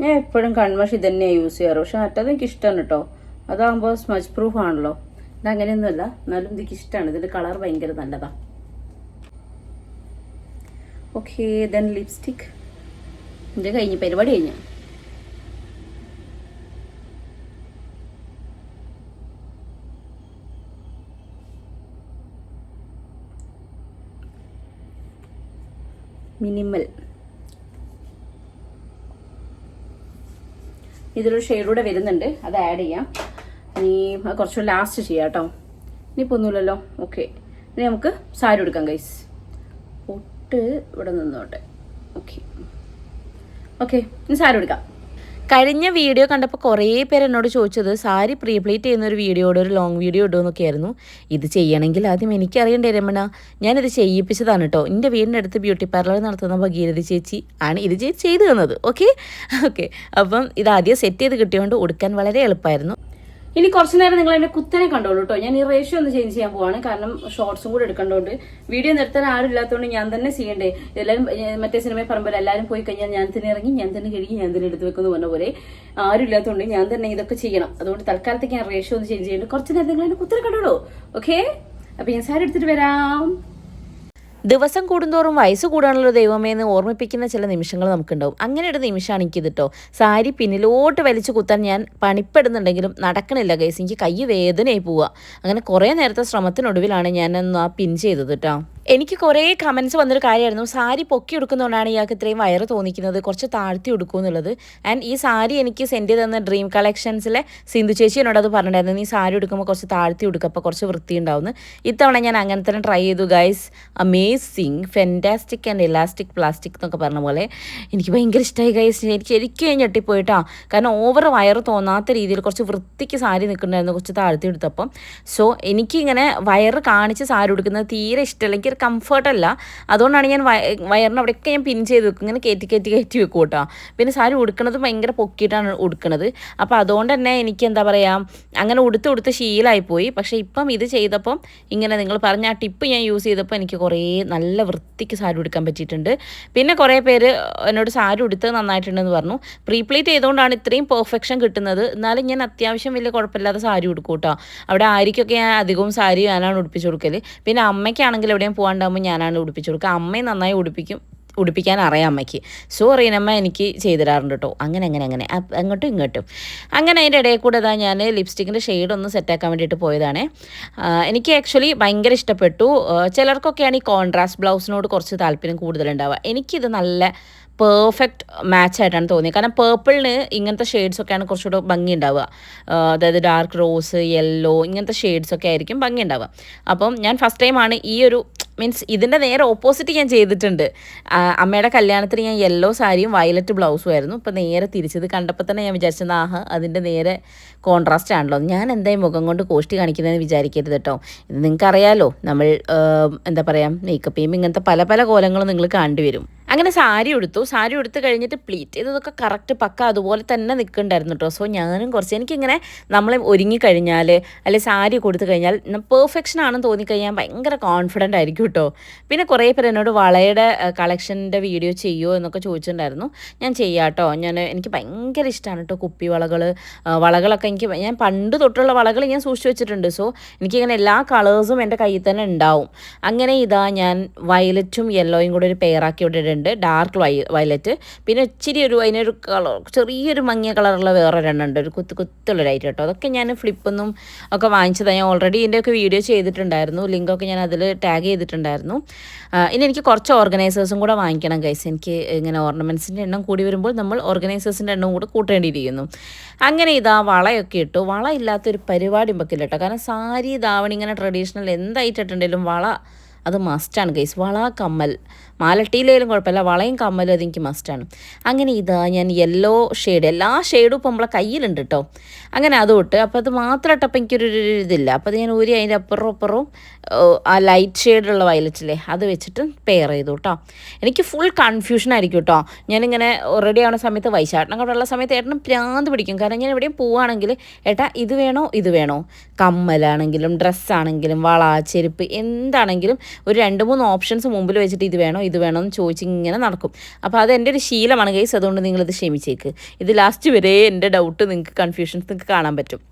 ഞാൻ എപ്പോഴും കൺമഷി തന്നെ യൂസ് ചെയ്യാറ്. പക്ഷെ മറ്റത് എനിക്ക് ഇഷ്ടമാണ് കേട്ടോ അതാകുമ്പോൾ സ്മച്ച് പ്രൂഫ് ആണല്ലോ. ഇത് അങ്ങനെയൊന്നുമല്ല എന്നാലും എനിക്ക് ഇഷ്ടമാണ് ഇതിന്റെ കളർ ഭയങ്കര നല്ലതാണ് ഓക്കെ ദെൻ ലിപ്സ്റ്റിക് ഇത് കഴിഞ്ഞ് പരിപാടി കഴിഞ്ഞു. മിനിമൽ. ഇതിലൊരു ഷെയ്ഡ് കൂടെ വരുന്നുണ്ട്. അത് ആഡ് ചെയ്യാം. ഇനി അത് കുറച്ച് ലാസ്റ്റ് ചെയ്യാം കേട്ടോ. ഇനിയിപ്പോൾ ഒന്നുമില്ലല്ലോ. ഓക്കെ ഇനി നമുക്ക് സാരി എടുക്കാം ഗൈസ് പൊട്ട് ഇവിടെ നിന്നോട്ടെ. ഓക്കെ ഓക്കെ ഇനി സാരി എടുക്കാം കഴിഞ്ഞ വീഡിയോ കണ്ടപ്പോൾ കുറേ പേര് എന്നോട് ചോദിച്ചത് സാരി പ്രീപ്ലേറ്റ് ചെയ്യുന്ന ഒരു വീഡിയോയുടെ ഒരു ലോങ് വീഡിയോ ഇടുമെന്നൊക്കെ ആയിരുന്നു. ഇത് ചെയ്യണമെങ്കിൽ ആദ്യം എനിക്കറിയണ്ടേ രമണ ഞാനിത് ചെയ്യിപ്പിച്ചതാണ് കേട്ടോ എന്റെ വീടിന്റെ അടുത്ത് ബ്യൂട്ടി പാർലർ നടത്തുന്ന ഭഗീരഥി ചേച്ചി ആണ് ഇത് ചെയ്ത് ചെയ്തു തന്നത്. ഓക്കെ ഓക്കെ അപ്പം ഇത് ആദ്യം സെറ്റ് ചെയ്ത് കിട്ടിയതുകൊണ്ട് ഉടുക്കാൻ വളരെ എളുപ്പമായിരുന്നു ഇനി കുറച്ചു നേരം നിങ്ങൾ എന്നെ കുത്തനെ കണ്ടോളൂ കേട്ടോ ഞാൻ ഈ റേഷ്യോ ഒന്ന് ചേഞ്ച് ചെയ്യാൻ പോവാണ്. കാരണം ഷോർട്സും കൂടെ എടുക്കേണ്ടതുകൊണ്ട് വീഡിയോ നിർത്താൻ ആരും ഇല്ലാത്തതുകൊണ്ട് ഞാൻ തന്നെ ചെയ്യണ്ടേ. എല്ലാവരും മറ്റേ സിനിമയിൽ പറയുമ്പോൾ എല്ലാവരും പോയി കഴിഞ്ഞാൽ ഞാൻ തന്നെ ഇറങ്ങി ഞാൻ തന്നെ കഴുകി ഞാൻ തന്നെ എടുത്ത് വെക്കുന്നു പറഞ്ഞ പോലെ ആരും ഇല്ലാത്തതുകൊണ്ട് ഞാൻ തന്നെ ഇതൊക്കെ ചെയ്യണം. അതുകൊണ്ട് തൽക്കാലത്തേക്ക് ഞാൻ റേഷ്യോ ഒന്ന് ചേഞ്ച് ചെയ്യേണ്ടത് കുറച്ച് നേരം നിങ്ങൾ എന്നെ കുത്തനെ കണ്ടോളൂ. ഓക്കെ അപ്പൊ ഞാൻ സാരി എടുത്തിട്ട് വരാം. ദിവസം കൂടുന്തോറും വയസ്സ് കൂടാനുള്ള ദൈവമേ എന്ന് ഓർമ്മിപ്പിക്കുന്ന ചില നിമിഷങ്ങൾ നമുക്കുണ്ടാവും. അങ്ങനെ ഒരു നിമിഷമാണ് എനിക്കിത് കേട്ടോ സാരി പിന്നിലോട്ട് വലിച്ചു കുത്താൻ ഞാൻ പണിപ്പെടുന്നുണ്ടെങ്കിലും നടക്കണില്ല ഗൈസ് എനിക്ക് കൈ വേദനയായി പോവുക അങ്ങനെ കുറേ നേരത്തെ ശ്രമത്തിനൊടുവിലാണ് ഞാൻ ഒന്ന് ആ പിൻ ചെയ്തത് കേട്ടോ എനിക്ക് കുറേ കമൻസ് വന്നൊരു കാര്യമായിരുന്നു. സാരി പൊക്കി എടുക്കുന്നതുകൊണ്ടാണ് ഇയാൾക്ക് ഇത്രയും വയറ് തോന്നിക്കുന്നത്. കുറച്ച് താഴ്ത്തി എടുക്കും എന്നുള്ളത്. ആൻഡ് ഈ സാരി എനിക്ക് സെൻഡ് ചെയ്ത് തന്ന ഡ്രീം കളക്ഷൻസിലെ സിന്ധു ചേച്ചി എന്നോട് അത് പറഞ്ഞിട്ടുണ്ടായിരുന്നു. നീ സാരി എടുക്കുമ്പോൾ കുറച്ച് താഴ്ത്തി എടുക്കുക അപ്പോൾ കുറച്ച് വൃത്തി ഉണ്ടാവുന്നു ഇത്തവണ ഞാൻ അങ്ങനെ തന്നെ ട്രൈ ചെയ്തു guys amazing fantastic and elastic plastic എന്നൊക്കെ പറഞ്ഞ പോലെ എനിക്ക് ഭയങ്കര ഇഷ്ടമായി കൈ എനിക്ക് ശരിക്കും ഞെട്ടിപ്പോയിട്ടാ. കാരണം ഓവർ വയറ് തോന്നാത്ത രീതിയിൽ കുറച്ച് വൃത്തിക്ക് സാരി നിൽക്കുന്നുണ്ടായിരുന്നു കുറച്ച് താഴ്ത്തി എടുത്തപ്പം. സോ എനിക്കിങ്ങനെ വയറ് കാണിച്ച് സാരി ഉടുക്കുന്നത് തീരെ ഇഷ്ടമല്ല. എനിക്കൊരു കംഫർട്ടല്ല അതുകൊണ്ടാണ് ഞാൻ വയ വയറിന് അവിടെയൊക്കെ ഞാൻ പിൻ ചെയ്ത് വെക്കും. ഇങ്ങനെ കയറ്റി കയറ്റി കയറ്റി വെക്കും കേട്ടോ പിന്നെ സാരി ഉടുക്കുന്നത് ഭയങ്കര പൊക്കിയിട്ടാണ് ഉടുക്കുന്നത്. അപ്പോൾ അതുകൊണ്ട് തന്നെ എനിക്ക് എന്താ പറയുക അങ്ങനെ ഉടുത്ത് ഉടുത്ത് ശീലമായിപ്പോയി പക്ഷേ ഇപ്പം ഇത് ചെയ്തപ്പം ഇങ്ങനെ നിങ്ങൾ പറഞ്ഞ ആ ടിപ്പ് ഞാൻ യൂസ് ചെയ്തപ്പോൾ എനിക്ക് കുറേ നല്ല വൃത്തിക്ക് സാരി ഉടുക്കാൻ പറ്റിയിട്ടുണ്ട്. പിന്നെ കുറേ പേര് എന്നോട് സാരി ഉടുത്തത് നന്നായിട്ടുണ്ടെന്ന് പറഞ്ഞു. പ്രീപ്ലേറ്റ് ചെയ്തുകൊണ്ടാണ് ഇത്രയും പെർഫെക്ഷൻ കിട്ടുന്നത്. എന്നാലും ഞാൻ അത്യാവശ്യം വലിയ കുഴപ്പമില്ലാതെ സാരി ഉടുക്കും കേട്ടോ. അവിടെ ആയിരിക്കൊക്കെ ഞാൻ അധികവും സാരി ഞാനാണ് ഉടുപ്പിച്ച് കൊടുക്കൽ പിന്നെ അമ്മയ്ക്കാണെങ്കിൽ എവിടെയും പോകാണ്ടാകുമ്പോൾ ഞാനാണ് ഉടുപ്പിച്ച് കൊടുക്കുക. അമ്മയും നന്നായി ഉടുപ്പിക്കും. ഉടുപ്പിക്കാൻ അറിയാം അമ്മയ്ക്ക്. സോ റീനമ്മ എനിക്ക് ചെയ്തു തരാറുണ്ട് കേട്ടോ അങ്ങനെ അങ്ങനെ. അങ്ങനെ അങ്ങോട്ടും ഇങ്ങോട്ടും. അങ്ങനെ അതിന്റെ ഇടയിൽ കൂടെ ഇതാ ഞാൻ ലിപ്സ്റ്റിക്കിന്റെ ഷെയ്ഡ് ഒന്ന് സെറ്റാക്കാൻ വേണ്ടിയിട്ട് പോയതാണ്. എനിക്ക് ആക്ച്വലി ഭയങ്കര ഇഷ്ടപ്പെട്ടു. ചിലർക്കൊക്കെയാണ് ഈ കോൺട്രാസ്റ്റ് ബ്ലൗസിനോട് കുറച്ച് താല്പര്യം കൂടുതലുണ്ടാവുക. എനിക്കിത് നല്ല പെർഫെക്റ്റ് മാച്ച് ആയിട്ടാണ് തോന്നിയത്. കാരണം പേർപ്പിളിന് ഇങ്ങനത്തെ ഷെയ്ഡ്സ് ഒക്കെയാണ് കുറച്ചുകൂടെ ഭംഗി ഉണ്ടാവുക അതായത് ഡാർക്ക് റോസ് യെല്ലോ ഇങ്ങനത്തെ ഷെയ്ഡ്സ് ഒക്കെ ആയിരിക്കും ഭംഗി ഉണ്ടാവുക അപ്പം ഞാൻ ഫസ്റ്റ് ടൈമാണ് ഈ ഒരു മീൻസ് ഇതിന്റെ നേരെ ഓപ്പോസിറ്റ് ഞാൻ ചെയ്തിട്ടുണ്ട്. അമ്മയുടെ കല്യാണത്തിന് ഞാൻ യെല്ലോ സാരിയും വയലറ്റ് ബ്ലൗസും ആയിരുന്നു. ഇപ്പം നേരെ തിരിച്ചത് കണ്ടപ്പോൾ തന്നെ ഞാൻ വിചാരിച്ചത് ആഹ് അതിന്റെ നേരെ കോൺട്രാസ്റ്റ് ആണല്ലോ. ഞാൻ എന്തായാലും മുഖം കൊണ്ട് കോഷ്ടി കാണിക്കുന്നതെന്ന് വിചാരിക്കരുത് കേട്ടോ. ഇത് നിങ്ങൾക്കറിയാലോ നമ്മൾ എന്താ പറയുക മേക്കപ്പ് ചെയ്യുമ്പോൾ ഇങ്ങനത്തെ പല പല കോലങ്ങളും നിങ്ങൾ കണ്ടുവരും. അങ്ങനെ സാരി ഉടുത്തു. സാരി ഉടുത്ത് കഴിഞ്ഞിട്ട് പ്ലീറ്റ് ഇതൊക്കെ കറക്റ്റ് പക്ക അതുപോലെ തന്നെ നിൽക്കുന്നുണ്ടായിരുന്നു കേട്ടോ സോ ഞാനും കുറച്ച് എനിക്കിങ്ങനെ നമ്മളെ ഒരുങ്ങി കഴിഞ്ഞാൽ അല്ലെങ്കിൽ സാരി കൊടുത്തു കഴിഞ്ഞാൽ പെർഫെക്ഷൻ ആണെന്ന് തോന്നിക്കഴിഞ്ഞാൽ ഭയങ്കര കോൺഫിഡന്റ് ആയിരിക്കും കേട്ടോ പിന്നെ കുറേ പേര് എന്നോട് വളയുടെ കളക്ഷന്റെ വീഡിയോ ചെയ്യുമോ എന്നൊക്കെ ചോദിച്ചിട്ടുണ്ടായിരുന്നു. ഞാൻ ചെയ്യാം കേട്ടോ ഞാൻ എനിക്ക് ഭയങ്കര ഇഷ്ടമാണ് കേട്ടോ കുപ്പി വളകൾ വളകളൊക്കെ എനിക്ക് ഞാൻ പണ്ട് തൊട്ടുള്ള വളകൾ ഞാൻ സൂക്ഷിച്ച് വെച്ചിട്ടുണ്ട്. സോ എനിക്കിങ്ങനെ എല്ലാ കളേഴ്സും എന്റെ കയ്യിൽ തന്നെ ഉണ്ടാവും. അങ്ങനെ ഇതാ ഞാൻ വയലറ്റും യെല്ലോയും കൂടെ ഒരു പെയറാക്കി ഇവിടെ ഇടുന്നുണ്ട് ഡാർക്ക് വൈ വയലറ്റ് പിന്നെ ഇച്ചിരി ഒരു അതിനൊരു കളർ ചെറിയൊരു മങ്ങിയ കളറുള്ള വേറെ രണ്ടെണ്ണം ഉണ്ട് ഒരു കുത്ത് കുത്തുള്ള ലൈറ്റ് കേട്ടോ. അതൊക്കെ ഞാൻ ഫ്ലിപ്പൊന്നും ഒക്കെ വാങ്ങിച്ചതാണ് ഞാൻ ഓൾറെഡി ഇതിന്റെയൊക്കെ വീഡിയോ ചെയ്തിട്ടുണ്ടായിരുന്നു. ലിങ്കൊക്കെ ഞാൻ അതിൽ ടാഗ് ചെയ്തിട്ടുണ്ടായിരുന്നു. ഇനി എനിക്ക് കുറച്ച് ഓർഗനൈസേഴ്സും കൂടെ വാങ്ങിക്കണം ഗൈസ് എനിക്ക് ഇങ്ങനെ ഓർണമെന്റ്സിന്റെ എണ്ണം കൂടി വരുമ്പോൾ നമ്മൾ ഓർഗനൈസേഴ്സിന്റെ എണ്ണം കൂടെ കൂട്ടേണ്ടിയിരിക്കുന്നു. അങ്ങനെ ഇതാ വളയൊക്കെ ഇട്ടു. വള ഇല്ലാത്തൊരു പരിപാടി വെക്കില്ല കേട്ടോ. കാരണം സാരി ധാവണി ഇങ്ങനെ ട്രഡീഷണൽ എന്തായിട്ടിട്ടുണ്ടെങ്കിലും വള അത് മസ്റ്റാണ് ഗൈസ് വള കമ്മൽ. മാലട്ടിയിലേലും കുഴപ്പമില്ല വളയും കമ്മലും അതെനിക്ക് മസ്റ്റാണ് അങ്ങനെ ഇതാ ഞാൻ യെല്ലോ ഷെയ്ഡ് എല്ലാ ഷെയ്ഡും ഇപ്പോൾ നമ്മളെ കയ്യിലുണ്ട് കേട്ടോ അങ്ങനെ അത് തൊട്ട് അപ്പോൾ അത് മാത്രം ഇട്ടപ്പോൾ എനിക്കൊരു ഇതില്ല. അപ്പോൾ അത് ഞാൻ ഊരി അതിന്റെ അപ്പുറം അപ്പുറവും ആ ലൈറ്റ് ഷെയ്ഡുള്ള വയലറ്റിലെ അത് വെച്ചിട്ട് പെയർ ചെയ്തു കേട്ടോ എനിക്ക് ഫുൾ കൺഫ്യൂഷൻ ആയിരിക്കും കേട്ടോ ഞാനിങ്ങനെ റെഡി ആവുന്ന സമയത്ത് വൈശാട്ടനം കൂടെ ഉള്ള സമയത്ത് ഏട്ടനും പ്രാന്ത് പിടിക്കും. കാരണം ഞാൻ എവിടെയും പോവുകയാണെങ്കിൽ ഏട്ടാ ഇത് വേണോ ഇത് വേണോ? കമ്മലാണെങ്കിലും ഡ്രസ്സാണെങ്കിലും വള ചെരുപ്പ് എന്താണെങ്കിലും ഒരു രണ്ട് മൂന്ന് ഓപ്ഷൻസ് മുമ്പിൽ വെച്ചിട്ട് ഇത് വേണോ ഇത് വേണം ചോദിച്ച് ഇങ്ങനെ നടക്കും. അപ്പോൾ അത് എന്റെ ഒരു ശീലമാണ് കേസ് അതുകൊണ്ട് നിങ്ങളിത് ക്ഷമിച്ചേക്ക്. ഇത് ലാസ്റ്റ് വരെ എന്റെ ഡൗട്ട് നിങ്ങൾക്ക് കൺഫ്യൂഷൻസ് നിങ്ങൾക്ക് കാണാൻ പറ്റും.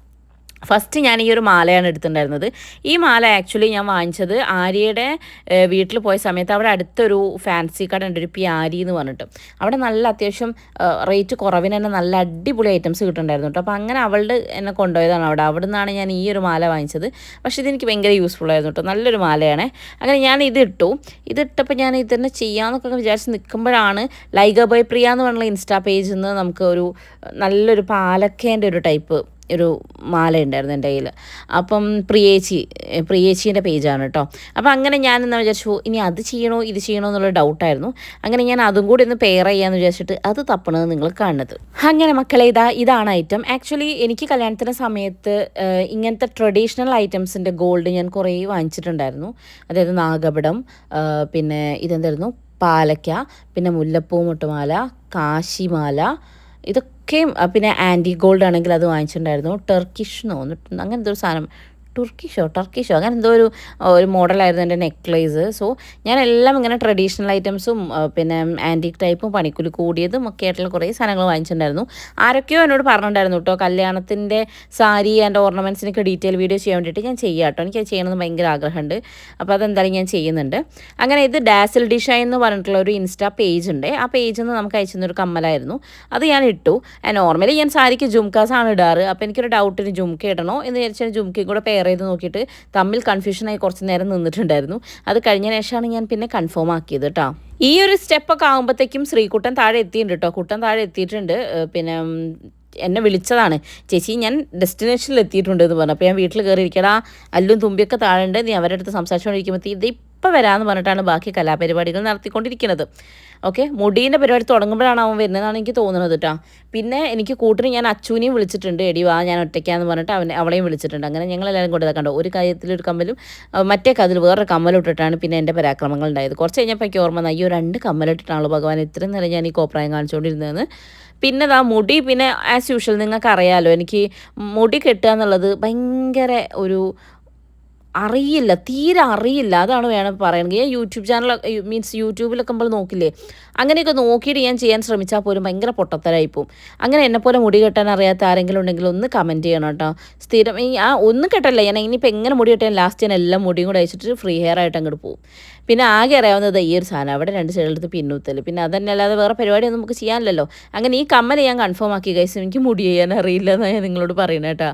ഫസ്റ്റ് ഞാൻ ഈ ഒരു മാലയാണ് എടുത്തിട്ടുണ്ടായിരുന്നത്. ഈ മാല ആക്ച്വലി ഞാൻ വാങ്ങിച്ചത് ആര്യയുടെ വീട്ടിൽ പോയ സമയത്ത് അവിടെ അടുത്തൊരു ഫാൻസി കട ഉണ്ട് ഒരു പ്യാരി എന്ന് പറഞ്ഞിട്ട്. അവിടെ നല്ല അത്യാവശ്യം റേറ്റ് കുറവിന് തന്നെ നല്ല അടിപൊളി ഐറ്റംസ് കിട്ടുന്നുണ്ടായിരുന്നു കേട്ടോ. അപ്പോൾ അങ്ങനെ അവളുടെ എന്നെ കൊണ്ടുപോയതാണ് അവിടെ. അവിടെ നിന്നാണ് ഞാൻ ഈ ഒരു മാല വാങ്ങിച്ചത്. പക്ഷേ ഇതെനിക്ക് ഭയങ്കര യൂസ്ഫുൾ ആയിരുന്നു കേട്ടോ. നല്ലൊരു മാലയാണ്. അങ്ങനെ ഞാൻ ഇത് ഇട്ടു. ഇത് ഇട്ടപ്പോൾ ഞാൻ ഇത് തന്നെ ചെയ്യാമെന്നൊക്കെ വിചാരിച്ച് നിൽക്കുമ്പോഴാണ് ലൈഗ ബൈ പ്രിയ എന്ന് പറഞ്ഞുള്ള ഇൻസ്റ്റാ പേജിൽ നിന്ന് നമുക്ക് ഒരു നല്ലൊരു പാലക്കേന്റെ ഒരു ടൈപ്പ് ഒരു മാല ഉണ്ടായിരുന്നു എന്റെ കയ്യിൽ അപ്പം പ്രിയേച്ചി പ്രിയേച്ചീന്റെ പേജാണ് കേട്ടോ. അപ്പം അങ്ങനെ ഞാൻ എന്നാ വിചാരിച്ചു ഇനി അത് ചെയ്യണോ ഇത് ചെയ്യണോ എന്നുള്ള ഡൗട്ടായിരുന്നു. അങ്ങനെ ഞാൻ അതും കൂടി ഒന്ന് പെയർ ചെയ്യാമെന്ന് വിചാരിച്ചിട്ട് അത് തപ്പണത് നിങ്ങൾ കാണുന്നത്. അങ്ങനെ മക്കളെ ഇതാ ഇതാണ് ഐറ്റം ആക്ച്വലി എനിക്ക് കല്യാണത്തിന്റെ സമയത്ത് ഇങ്ങനത്തെ ട്രഡീഷണൽ ഐറ്റംസിന്റെ ഗോൾഡ് ഞാൻ കുറേ വാങ്ങിച്ചിട്ടുണ്ടായിരുന്നു. അതായത് നാഗപടം പിന്നെ ഇതെന്തായിരുന്നു? പാലക്ക പിന്നെ മുല്ലപ്പൂ മുട്ടുമാല കാശിമാല ഇതൊക്കെയും ആ, പിന്നെ ആന്റി ഗോൾഡ് ആണെങ്കിൽ അത് വാങ്ങിച്ചിട്ടുണ്ടായിരുന്നു. ടർക്കിഷ് തോന്നിട്ടുണ്ട് അങ്ങനത്തെ ഒരു സാധനം. തുർക്കിഷോ ടർക്കിഷോ അങ്ങനെ എന്തോ ഒരു ഒരു മോഡലായിരുന്നു എന്റെ നെക്ലേസ്. സോ ഞാൻ എല്ലാം ഇങ്ങനെ ട്രഡീഷണൽ ഐറ്റംസും പിന്നെ ആന്റിക് ടൈപ്പും പണിക്കൂലി കൂടിയതും ഒക്കെ ആയിട്ടുള്ള കുറേ സാധനങ്ങൾ വാങ്ങിച്ചിട്ടുണ്ടായിരുന്നു. ആരൊക്കെയോ എന്നോട് പറഞ്ഞിട്ടുണ്ടായിരുന്നു കേട്ടോ കല്യാണത്തിന്റെ സാരി ആൻഡ് ഓർണമെന്റ്സിനൊക്കെ ഡീറ്റെയിൽ വീഡിയോ ചെയ്യാൻ വേണ്ടിയിട്ട് ഞാൻ ചെയ്യാം കേട്ടോ എനിക്ക് അത് ചെയ്യണമെന്ന് ഭയങ്കര ആഗ്രഹമുണ്ട്. അപ്പോൾ അതെന്തായാലും ഞാൻ ചെയ്യുന്നുണ്ട്. അങ്ങനെ ഇത് ഡാസിൽ ഡിഷ എന്ന് പറഞ്ഞിട്ടുള്ള ഒരു ഇൻസ്റ്റാ പേജ് ഉണ്ട്. ആ പേജിൽ നിന്ന് നമുക്ക് അയച്ചു തന്നൊരു കമ്മലായിരുന്നു. അത് ഞാൻ ഇട്ടു. നോർമലി ഞാൻ സാരിക്ക് ജുംക്കാസാണ് ഇടാറ്. അപ്പോൾ എനിക്കൊരു ഡൗട്ടിന് ജുംക്ക ഇടണോ എന്ന് വിചാരിച്ചാൽ ജുംക്കയും കൂടെ പെയർ ചെയ്ത് നോക്കിയിട്ട് തമ്മിൽ കൺഫ്യൂഷനായി കുറച്ച് നേരം നിന്നിട്ടുണ്ടായിരുന്നു. അത് കഴിഞ്ഞ ശേഷമാണ് ഞാൻ പിന്നെ കൺഫേം ആക്കിയത് കേട്ടോ ഈ ഒരു സ്റ്റെപ്പൊക്കെ ആകുമ്പോഴത്തേക്കും ശ്രീകുട്ടൻ താഴെ എത്തിയിട്ടുണ്ട് കേട്ടോ കുട്ടൻ താഴെ എത്തിയിട്ടുണ്ട്. പിന്നെ എന്നെ വിളിച്ചതാണ്. ചേച്ചി ഞാൻ ഡെസ്റ്റിനേഷനിൽ എത്തിയിട്ടുണ്ട് എന്ന് പറഞ്ഞു. അപ്പോൾ ഞാൻ വീട്ടിൽ കയറി ഇരിക്കടാ അല്ലും തുമ്പിയൊക്കെ താഴെ ഉണ്ട് നീ അവരുടെ അടുത്ത് സംസാരിച്ചുകൊണ്ടിരിക്കുമ്പോൾ ഇത് ഇപ്പം വരാമെന്ന് പറഞ്ഞിട്ടാണ് ബാക്കി കലാപരിപാടികൾ നടത്തിക്കൊണ്ടിരിക്കുന്നത്. ഓക്കെ മുടീന്റെ പരിപാടി തുടങ്ങുമ്പോഴാണ് അവൻ വരുന്നതെന്നാണ് എനിക്ക് തോന്നുന്നത് കേട്ടോ പിന്നെ എനിക്ക് കൂട്ടിന് ഞാൻ അച്ചുവിനെയും വിളിച്ചിട്ടുണ്ട്. എടി വാ ഞാൻ ഒറ്റയ്ക്കാന്ന് പറഞ്ഞിട്ട് അവനെ അവളെയും വിളിച്ചിട്ടുണ്ട്. അങ്ങനെ ഞങ്ങൾ എല്ലാവരും കൊണ്ട്. കണ്ടോ ഒരു കാര്യത്തിൽ ഒരു കമ്മലും മറ്റേ കതിൽ വേറൊരു കമ്മലിട്ടിട്ടാണ് പിന്നെ എന്റെ പരാക്രമങ്ങൾ ഉണ്ടായത്. കുറച്ച് കഴിഞ്ഞപ്പോൾ എനിക്ക് ഓർമ്മ അയ്യോ രണ്ട് കമ്മലിട്ടിട്ടാണല്ലോ ഭഗവാൻ ഇത്രയും നേരം ഞാൻ ഈ കോപ്രായം കാണിച്ചുകൊണ്ടിരുന്നതെന്ന്. പിന്നെ ദാ മുടി പിന്നെ ആസ് യൂഷ്വൽ നിങ്ങൾക്ക് അറിയാലോ എനിക്ക് മുടി കെട്ടുക എന്നുള്ളത് ഭയങ്കര ഒരു അറിയില്ല തീരെ അറിയില്ല. അതാണ് വേണം പറയണമെങ്കിൽ യൂട്യൂബ് ചാനൽ മീൻസ് യൂട്യൂബിലൊക്കെ നമ്മൾ നോക്കില്ലേ? അങ്ങനെയൊക്കെ നോക്കിയിട്ട് ഞാൻ ചെയ്യാൻ ശ്രമിച്ചാൽ പോലും ഭയങ്കര പൊട്ടത്തരായി പോകും അങ്ങനെ എന്നെപ്പോലെ മുടി കെട്ടാൻ അറിയാത്ത ആരെങ്കിലും ഉണ്ടെങ്കിൽ ഒന്ന് കമന്റ് ചെയ്യണം കേട്ടോ. സ്ഥിരം ഈ ആ ഒന്നും കെട്ടല്ല. ഞാൻ ഇനിയിപ്പോൾ എങ്ങനെ മുടി കെട്ടാൻ ലാസ്റ്റ് ഞാൻ എല്ലാം മുടിയും കൂടെ അയച്ചിട്ട് ഫ്രീ ഹെയർ ആയിട്ട് അങ്ങോട്ട് പോകും പിന്നെ ആകെ അറിയാവുന്നത് ഈ ഒരു സാധനം. അവിടെ രണ്ട് സൈഡിലെടുത്ത് പിന്നൂത്തൽ പിന്നെ അതന്നെ അല്ലാതെ വേറെ പരിപാടിയൊന്നും നമുക്ക് ചെയ്യാനില്ലല്ലോ. അങ്ങനെ ഈ കമ്മൽ ഞാൻ കൺഫേം ആക്കി. കഴിച്ചു എനിക്ക് മുടി ചെയ്യാൻ അറിയില്ല എന്നാണ് ഞാൻ നിങ്ങളോട് പറയുന്നത് കേട്ടോ.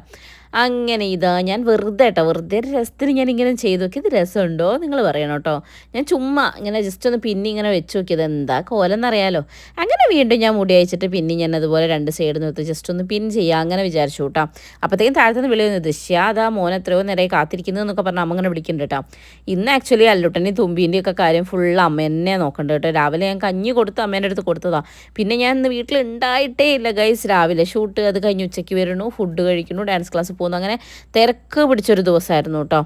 അങ്ങനെ ഇതാ ഞാൻ വെറുതെ കേട്ടോ വെറുതെ രസത്തിന് ഞാൻ ഇങ്ങനെ ചെയ്തു നോക്കി. ഇത് രസമുണ്ടോ? നിങ്ങൾ പറയണം കേട്ടോ ഞാൻ ചുമ്മാ ഇങ്ങനെ ജസ്റ്റ് ഒന്ന് പിന്നെ ഇങ്ങനെ വെച്ച് നോക്കിയത് എന്താ കോലെന്നറിയാലോ. അങ്ങനെ വീണ്ടും ഞാൻ മുടി അയച്ചിട്ട് പിന്നെ ഞാൻ അതുപോലെ രണ്ട് സൈഡ് നിർത്തി ജസ്റ്റ് ഒന്ന് പിൻ ചെയ്യാം അങ്ങനെ വിചാരിച്ചു കേട്ടോ അപ്പോഴത്തേക്കും താഴത്തുനിന്ന് വിളി വന്നത് ദൃശ്യ അതാ മോൻ എത്രയോ നേരമായി കാത്തിരിക്കുന്നു എന്നൊക്കെ പറഞ്ഞാൽ അമ്മ അങ്ങനെ വിളിക്കുന്നുണ്ട് കേട്ടോ ഇന്ന് ആക്ച്വലി അല്ലുട്ടന്റെയും തുമ്പീന്റെ ഒക്കെ കാര്യം ഫുൾ അമ്മ എന്നെ നോക്കണ്ട കേട്ടോ രാവിലെ ഞാൻ കഞ്ഞി കൊടുത്ത് അമ്മേന്റെ അടുത്ത് കൊടുത്തതാ. പിന്നെ ഞാൻ ഇന്ന് വീട്ടിൽ ഉണ്ടായിട്ടേ ഇല്ല ഗൈസ് രാവിലെ ഷൂട്ട് അത് കഴിഞ്ഞ് ഉച്ചയ്ക്ക് വരണു ഫുഡ് കഴിക്കണു ഡാൻസ് ക്ലാസ് പോകുന്നു. അങ്ങനെ തിരക്ക് പിടിച്ചൊരു ദിവസമായിരുന്നു കേട്ടോ.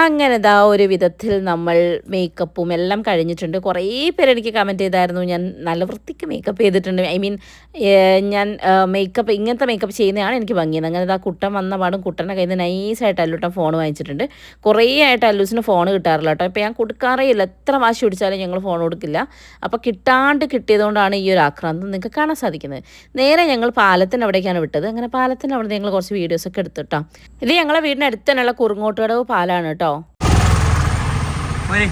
അങ്ങനെ ദാ ഒരു വിധത്തിൽ നമ്മൾ മേക്കപ്പും എല്ലാം കഴിഞ്ഞിട്ടുണ്ട്. കുറേ പേര് എനിക്ക് കമന്റ് ചെയ്തായിരുന്നു. ഞാൻ നല്ല വൃത്തിക്ക് മേക്കപ്പ് ചെയ്തിട്ടുണ്ട്. ഐ മീൻ ഞാൻ മേക്കപ്പ് ഇങ്ങനത്തെ മേക്കപ്പ് ചെയ്യുന്നതാണ് എനിക്ക് ഭംഗിയത് അങ്ങനെ ദാ കുട്ടൻ വന്ന പാടും കുട്ടന്റെ കയ്യിൽ നിന്ന് നൈസായിട്ട് അല്ലൂട്ടൻ ഫോൺ വാങ്ങിച്ചിട്ടുണ്ട്. കുറേ ആയിട്ട് അല്ലൂസിന് ഫോൺ കിട്ടാറില്ല കേട്ടോ ഇപ്പോൾ ഞാൻ കൊടുക്കാറേ ഇല്ല. എത്ര വാശി പിടിച്ചാലും ഞങ്ങൾ ഫോൺ കൊടുക്കില്ല. അപ്പോൾ കിട്ടാണ്ട് കിട്ടിയതുകൊണ്ടാണ് ഈ ഒരു ആക്രാന്തം നിങ്ങൾക്ക് കാണാൻ സാധിക്കുന്നത്. നേരെ ഞങ്ങൾ പാലത്തിന്റെ അവിടേക്കാണ് വിട്ടത്. അങ്ങനെ പാലത്തിന്റെ അവിടെ ഞങ്ങൾ കുറച്ച് വീഡിയോസൊക്കെ എടുത്തിട്ടോ ഇത് ഞങ്ങളെ വീടിന്റെ അടുത്ത് തന്നെയുള്ള കുറുങ്ങോട്ടുകടവ് പാലാണ് കേട്ടോ പോരെ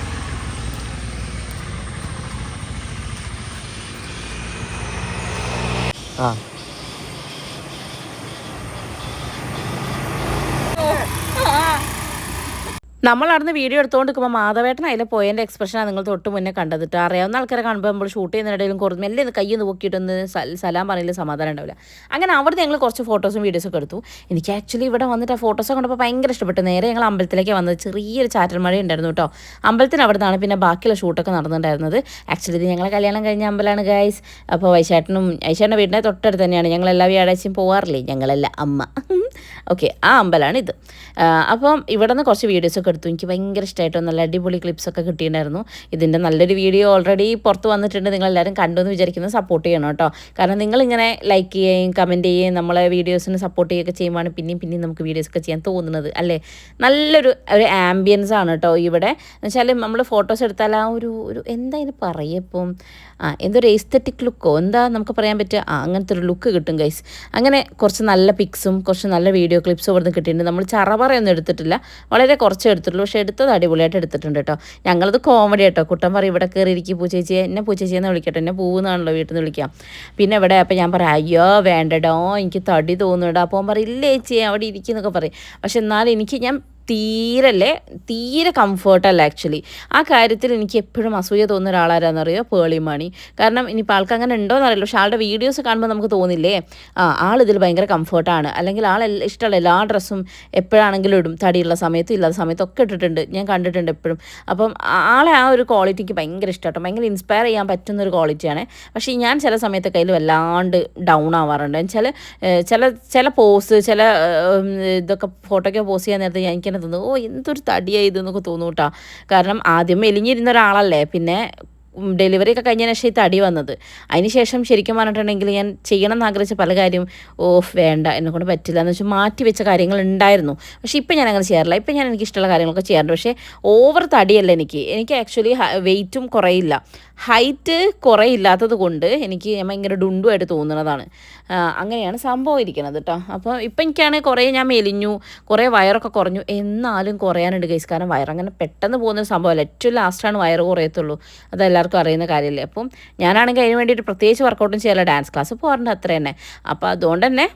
ആ. നമ്മൾ അവിടുന്ന് വീഡിയോ എടുത്തുകൊണ്ട് നിൽക്കുമ്പോൾ മാധവേട്ടൻ അതിൽ പോയതിന്റെ എക്സ്പ്രഷനാണ് നിങ്ങൾ തൊട്ട് മുന്നേ കണ്ടതിട്ട് അറിയാവുന്ന ആൾക്കാരെ കാണുമ്പോൾ നമ്മൾ ഷൂട്ട് ചെയ്യുന്നതിനിടയിലും കുറച്ച് മെല്ലെ ഒന്ന് പൊക്കിയിട്ടൊന്ന് സൽ- സലാം പറഞ്ഞില്ല സമാധാനം ഉണ്ടാവില്ല. അങ്ങനെ അവിടെ ഞങ്ങൾ കുറച്ച് ഫോട്ടോസും വീഡിയോസും ഒക്കെ എടുത്തു. എനിക്ക് ആക്ച്വലി ഇവിടെ വന്നിട്ട് ആ ഫോട്ടോസ് കണ്ടപ്പോൾ ഭയങ്കര ഇഷ്ടപ്പെട്ടു. നേരെ ഞങ്ങൾ അമ്പലത്തിലേക്ക് വന്നത് ചെറിയൊരു ചാറ്റൽ മഴ ഉണ്ടായിരുന്നു കേട്ടോ അമ്പലത്തിന് അവിടെ നിന്നാണ് പിന്നെ ബാക്കിയുള്ള ഷൂട്ടൊക്കെ നടന്നിട്ടുണ്ടായിരുന്നത്. ആക്ച്വലി ഇത് ഞങ്ങളെ കല്യാണം കഴിഞ്ഞ അമ്പലമാണ് ഗൈസ് അപ്പോൾ വൈശാട്ടനും ഐശാട്ടന്റെ വീടിന്റെ തൊട്ടടുത്ത് തന്നെയാണ് ഞങ്ങൾ എല്ലാ വ്യാഴാഴ്ചയും പോകാറില്ലേ ഞങ്ങളല്ല അമ്മ. *laughs* ഓക്കെ ആ അമ്പലമാണ് ഇത്. അപ്പം ഇവിടെ നിന്ന് കുറച്ച് വീഡിയോസൊക്കെ എടുത്തു. എനിക്ക് ഭയങ്കര ഇഷ്ടമായിട്ടോ നല്ല അടിപൊളി ക്ലിപ്സൊക്കെ കിട്ടിയിട്ടുണ്ടായിരുന്നു. ഇതിന്റെ നല്ലൊരു വീഡിയോ ഓൾറെഡി പുറത്ത് വന്നിട്ടുണ്ട്. നിങ്ങളെല്ലാവരും കണ്ടു എന്ന് വിചാരിക്കുന്നത് സപ്പോർട്ട് ചെയ്യണം കേട്ടോ. കാരണം നിങ്ങളിങ്ങനെ ലൈക്ക് ചെയ്യുകയും കമന്റ് ചെയ്യുകയും നമ്മളെ വീഡിയോസിന് സപ്പോർട്ട് ചെയ്യുകയൊക്കെ ചെയ്യുമ്പോഴാണ് പിന്നെയും പിന്നെയും നമുക്ക് വീഡിയോസൊക്കെ ചെയ്യാൻ തോന്നുന്നത് അല്ലേ? നല്ലൊരു ഒരു ആംബിയൻസ് ആണ് കേട്ടോ ഇവിടെ. എന്ന് വെച്ചാൽ നമ്മൾ ഫോട്ടോസ് എടുത്താൽ ആ ഒരു ഒരു എന്താ ഇതിന് പറയപ്പം ആ എന്തൊരു എസ്തറ്റിക് ലുക്കോ എന്താ നമുക്ക് പറയാൻ പറ്റുക? ആ അങ്ങനത്തെ ഒരു ലുക്ക് കിട്ടും ഗൈസ് അങ്ങനെ കുറച്ച് നല്ല പിക്സും കുറച്ച് നല്ല വീഡിയോ ക്ലിപ്സും ഇവിടുന്ന് കിട്ടിയിട്ടുണ്ട്. നമ്മൾ ചറപറയൊന്നും എടുത്തിട്ടില്ല. വളരെ കുറച്ച് എടുത്തിട്ടുള്ളൂ. പക്ഷേ എടുത്തത് അടിപൊളിയായിട്ട് എടുത്തിട്ടുണ്ട് കേട്ടോ. ഞങ്ങളത് കോമഡി കേട്ടോ കുട്ടൻ പറയും ഇവിടെ കയറി ഇരിക്കും പൂച്ചേച്ചിയെ എന്നെ പൂച്ചേച്ചിയെന്ന് വിളിക്കട്ടെ? എന്നെ പൂവെന്നാണല്ലോ വീട്ടിൽ നിന്ന് വിളിക്കാം. പിന്നെ ഇവിടെ അപ്പോൾ ഞാൻ പറയാം അയ്യോ വേണ്ടടോ. എനിക്ക് തടി തോന്നുന്നുണ്ടോ. അപ്പോൾ പറയും ഇല്ല ചേച്ചി അവിടെ ഇരിക്കുന്നൊക്കെ പറയും. പക്ഷെ എന്നാലും എനിക്ക് ഞാൻ തീരല്ലേ? തീരെ കംഫേർട്ടല്ല ആക്ച്വലി ആ കാര്യത്തിൽ എനിക്ക് എപ്പോഴും അസൂയ തോന്നുന്ന ഒരാളാരാന്നറിയോ പേളിമണി കാരണം ഇനിയിപ്പോൾ ആൾക്ക് അങ്ങനെ ഉണ്ടോ എന്നറിയില്ല പക്ഷെ ആളുടെ വീഡിയോസ് കാണുമ്പോൾ നമുക്ക് തോന്നില്ലേ? ആ ഇതിൽ ഭയങ്കര കംഫേർട്ടാണ് അല്ലെങ്കിൽ ആൾ ഇഷ്ടമുള്ള എല്ലാ ഡ്രസ്സും എപ്പോഴാണെങ്കിലും ഇടും. തടിയുള്ള സമയത്തും ഇല്ലാത്ത സമയത്തും ഒക്കെ ഇട്ടിട്ടുണ്ട്. ഞാൻ കണ്ടിട്ടുണ്ട് എപ്പോഴും. അപ്പം ആളെ ആ ഒരു ക്വാളിറ്റിക്ക് ഭയങ്കര ഇഷ്ടമാട്ടോ ഭയങ്കര ഇൻസ്പയർ ചെയ്യാൻ പറ്റുന്ന ഒരു ക്വാളിറ്റിയാണ് പക്ഷേ ഞാൻ ചില സമയത്ത് കയ്യിൽ വല്ലാണ്ട് ഡൗൺ ആവാറുണ്ട്. ചില ചില ചില പോസ് ചില ഇതൊക്കെ ഫോട്ടോയ്ക്ക് പോസ് ചെയ്യാൻ നേരത്തെ ഞാൻ എനിക്കെന്നെ തോന്നുന്നു ഓ എന്തൊരു തടിയായി ഇതെന്നൊക്കെ തോന്നും കേട്ടോ കാരണം ആദ്യം മെലിഞ്ഞിരുന്ന ഒരാളല്ലേ പിന്നെ ഡെലിവറി ഒക്കെ കഴിഞ്ഞതിന് ശേഷം തടി വന്നത്. അതിന് ശേഷം ശരിക്കും പറഞ്ഞിട്ടുണ്ടെങ്കിൽ ഞാൻ ചെയ്യണം എന്ന് ആഗ്രഹിച്ച പല കാര്യം ഓ വേണ്ട എന്നെ കൊണ്ട് പറ്റില്ല എന്ന് വെച്ചാൽ മാറ്റി വെച്ച കാര്യങ്ങൾ ഉണ്ടായിരുന്നു. പക്ഷേ ഇപ്പം ഞാൻ അങ്ങനെ ചെയ്യാറില്ല. ഇപ്പം ഞാൻ എനിക്ക് ഇഷ്ടമുള്ള കാര്യങ്ങളൊക്കെ ചെയ്യാറുണ്ട്. പക്ഷേ ഓവർ തടിയല്ല എനിക്ക്. എനിക്ക് ആക്ച്വലി വെയിറ്റും കുറയില്ല. ഹൈറ്റ് കുറേ ഇല്ലാത്തത് കൊണ്ട് എനിക്ക് ഭയങ്കര ഡുണ്ടുമായിട്ട് തോന്നുന്നതാണ്. അങ്ങനെയാണ് സംഭവം ഇരിക്കുന്നത് കേട്ടോ അപ്പോൾ ഇപ്പം എനിക്കാണ് കുറേ ഞാൻ മെലിഞ്ഞു കുറേ വയറൊക്കെ കുറഞ്ഞു. എന്നാലും കുറയാനുണ്ട് ഗൈസ് കാരണം വയറങ്ങനെ പെട്ടെന്ന് പോകുന്ന സംഭവമല്ല. ഏറ്റവും ലാസ്റ്റാണ് വയറ് കുറയത്തുള്ളൂ. അത് എല്ലാവർക്കും അറിയുന്ന കാര്യമല്ലേ. അപ്പം ഞാനാണെങ്കിൽ അതിന് വേണ്ടിയിട്ട് പ്രത്യേകിച്ച് വർക്കൗട്ടും ചെയ്യാറില്ല. ഡാൻസ് ക്ലാസ് പോകാറുണ്ട് അത്ര തന്നെ. അപ്പോൾ അതുകൊണ്ട് തന്നെ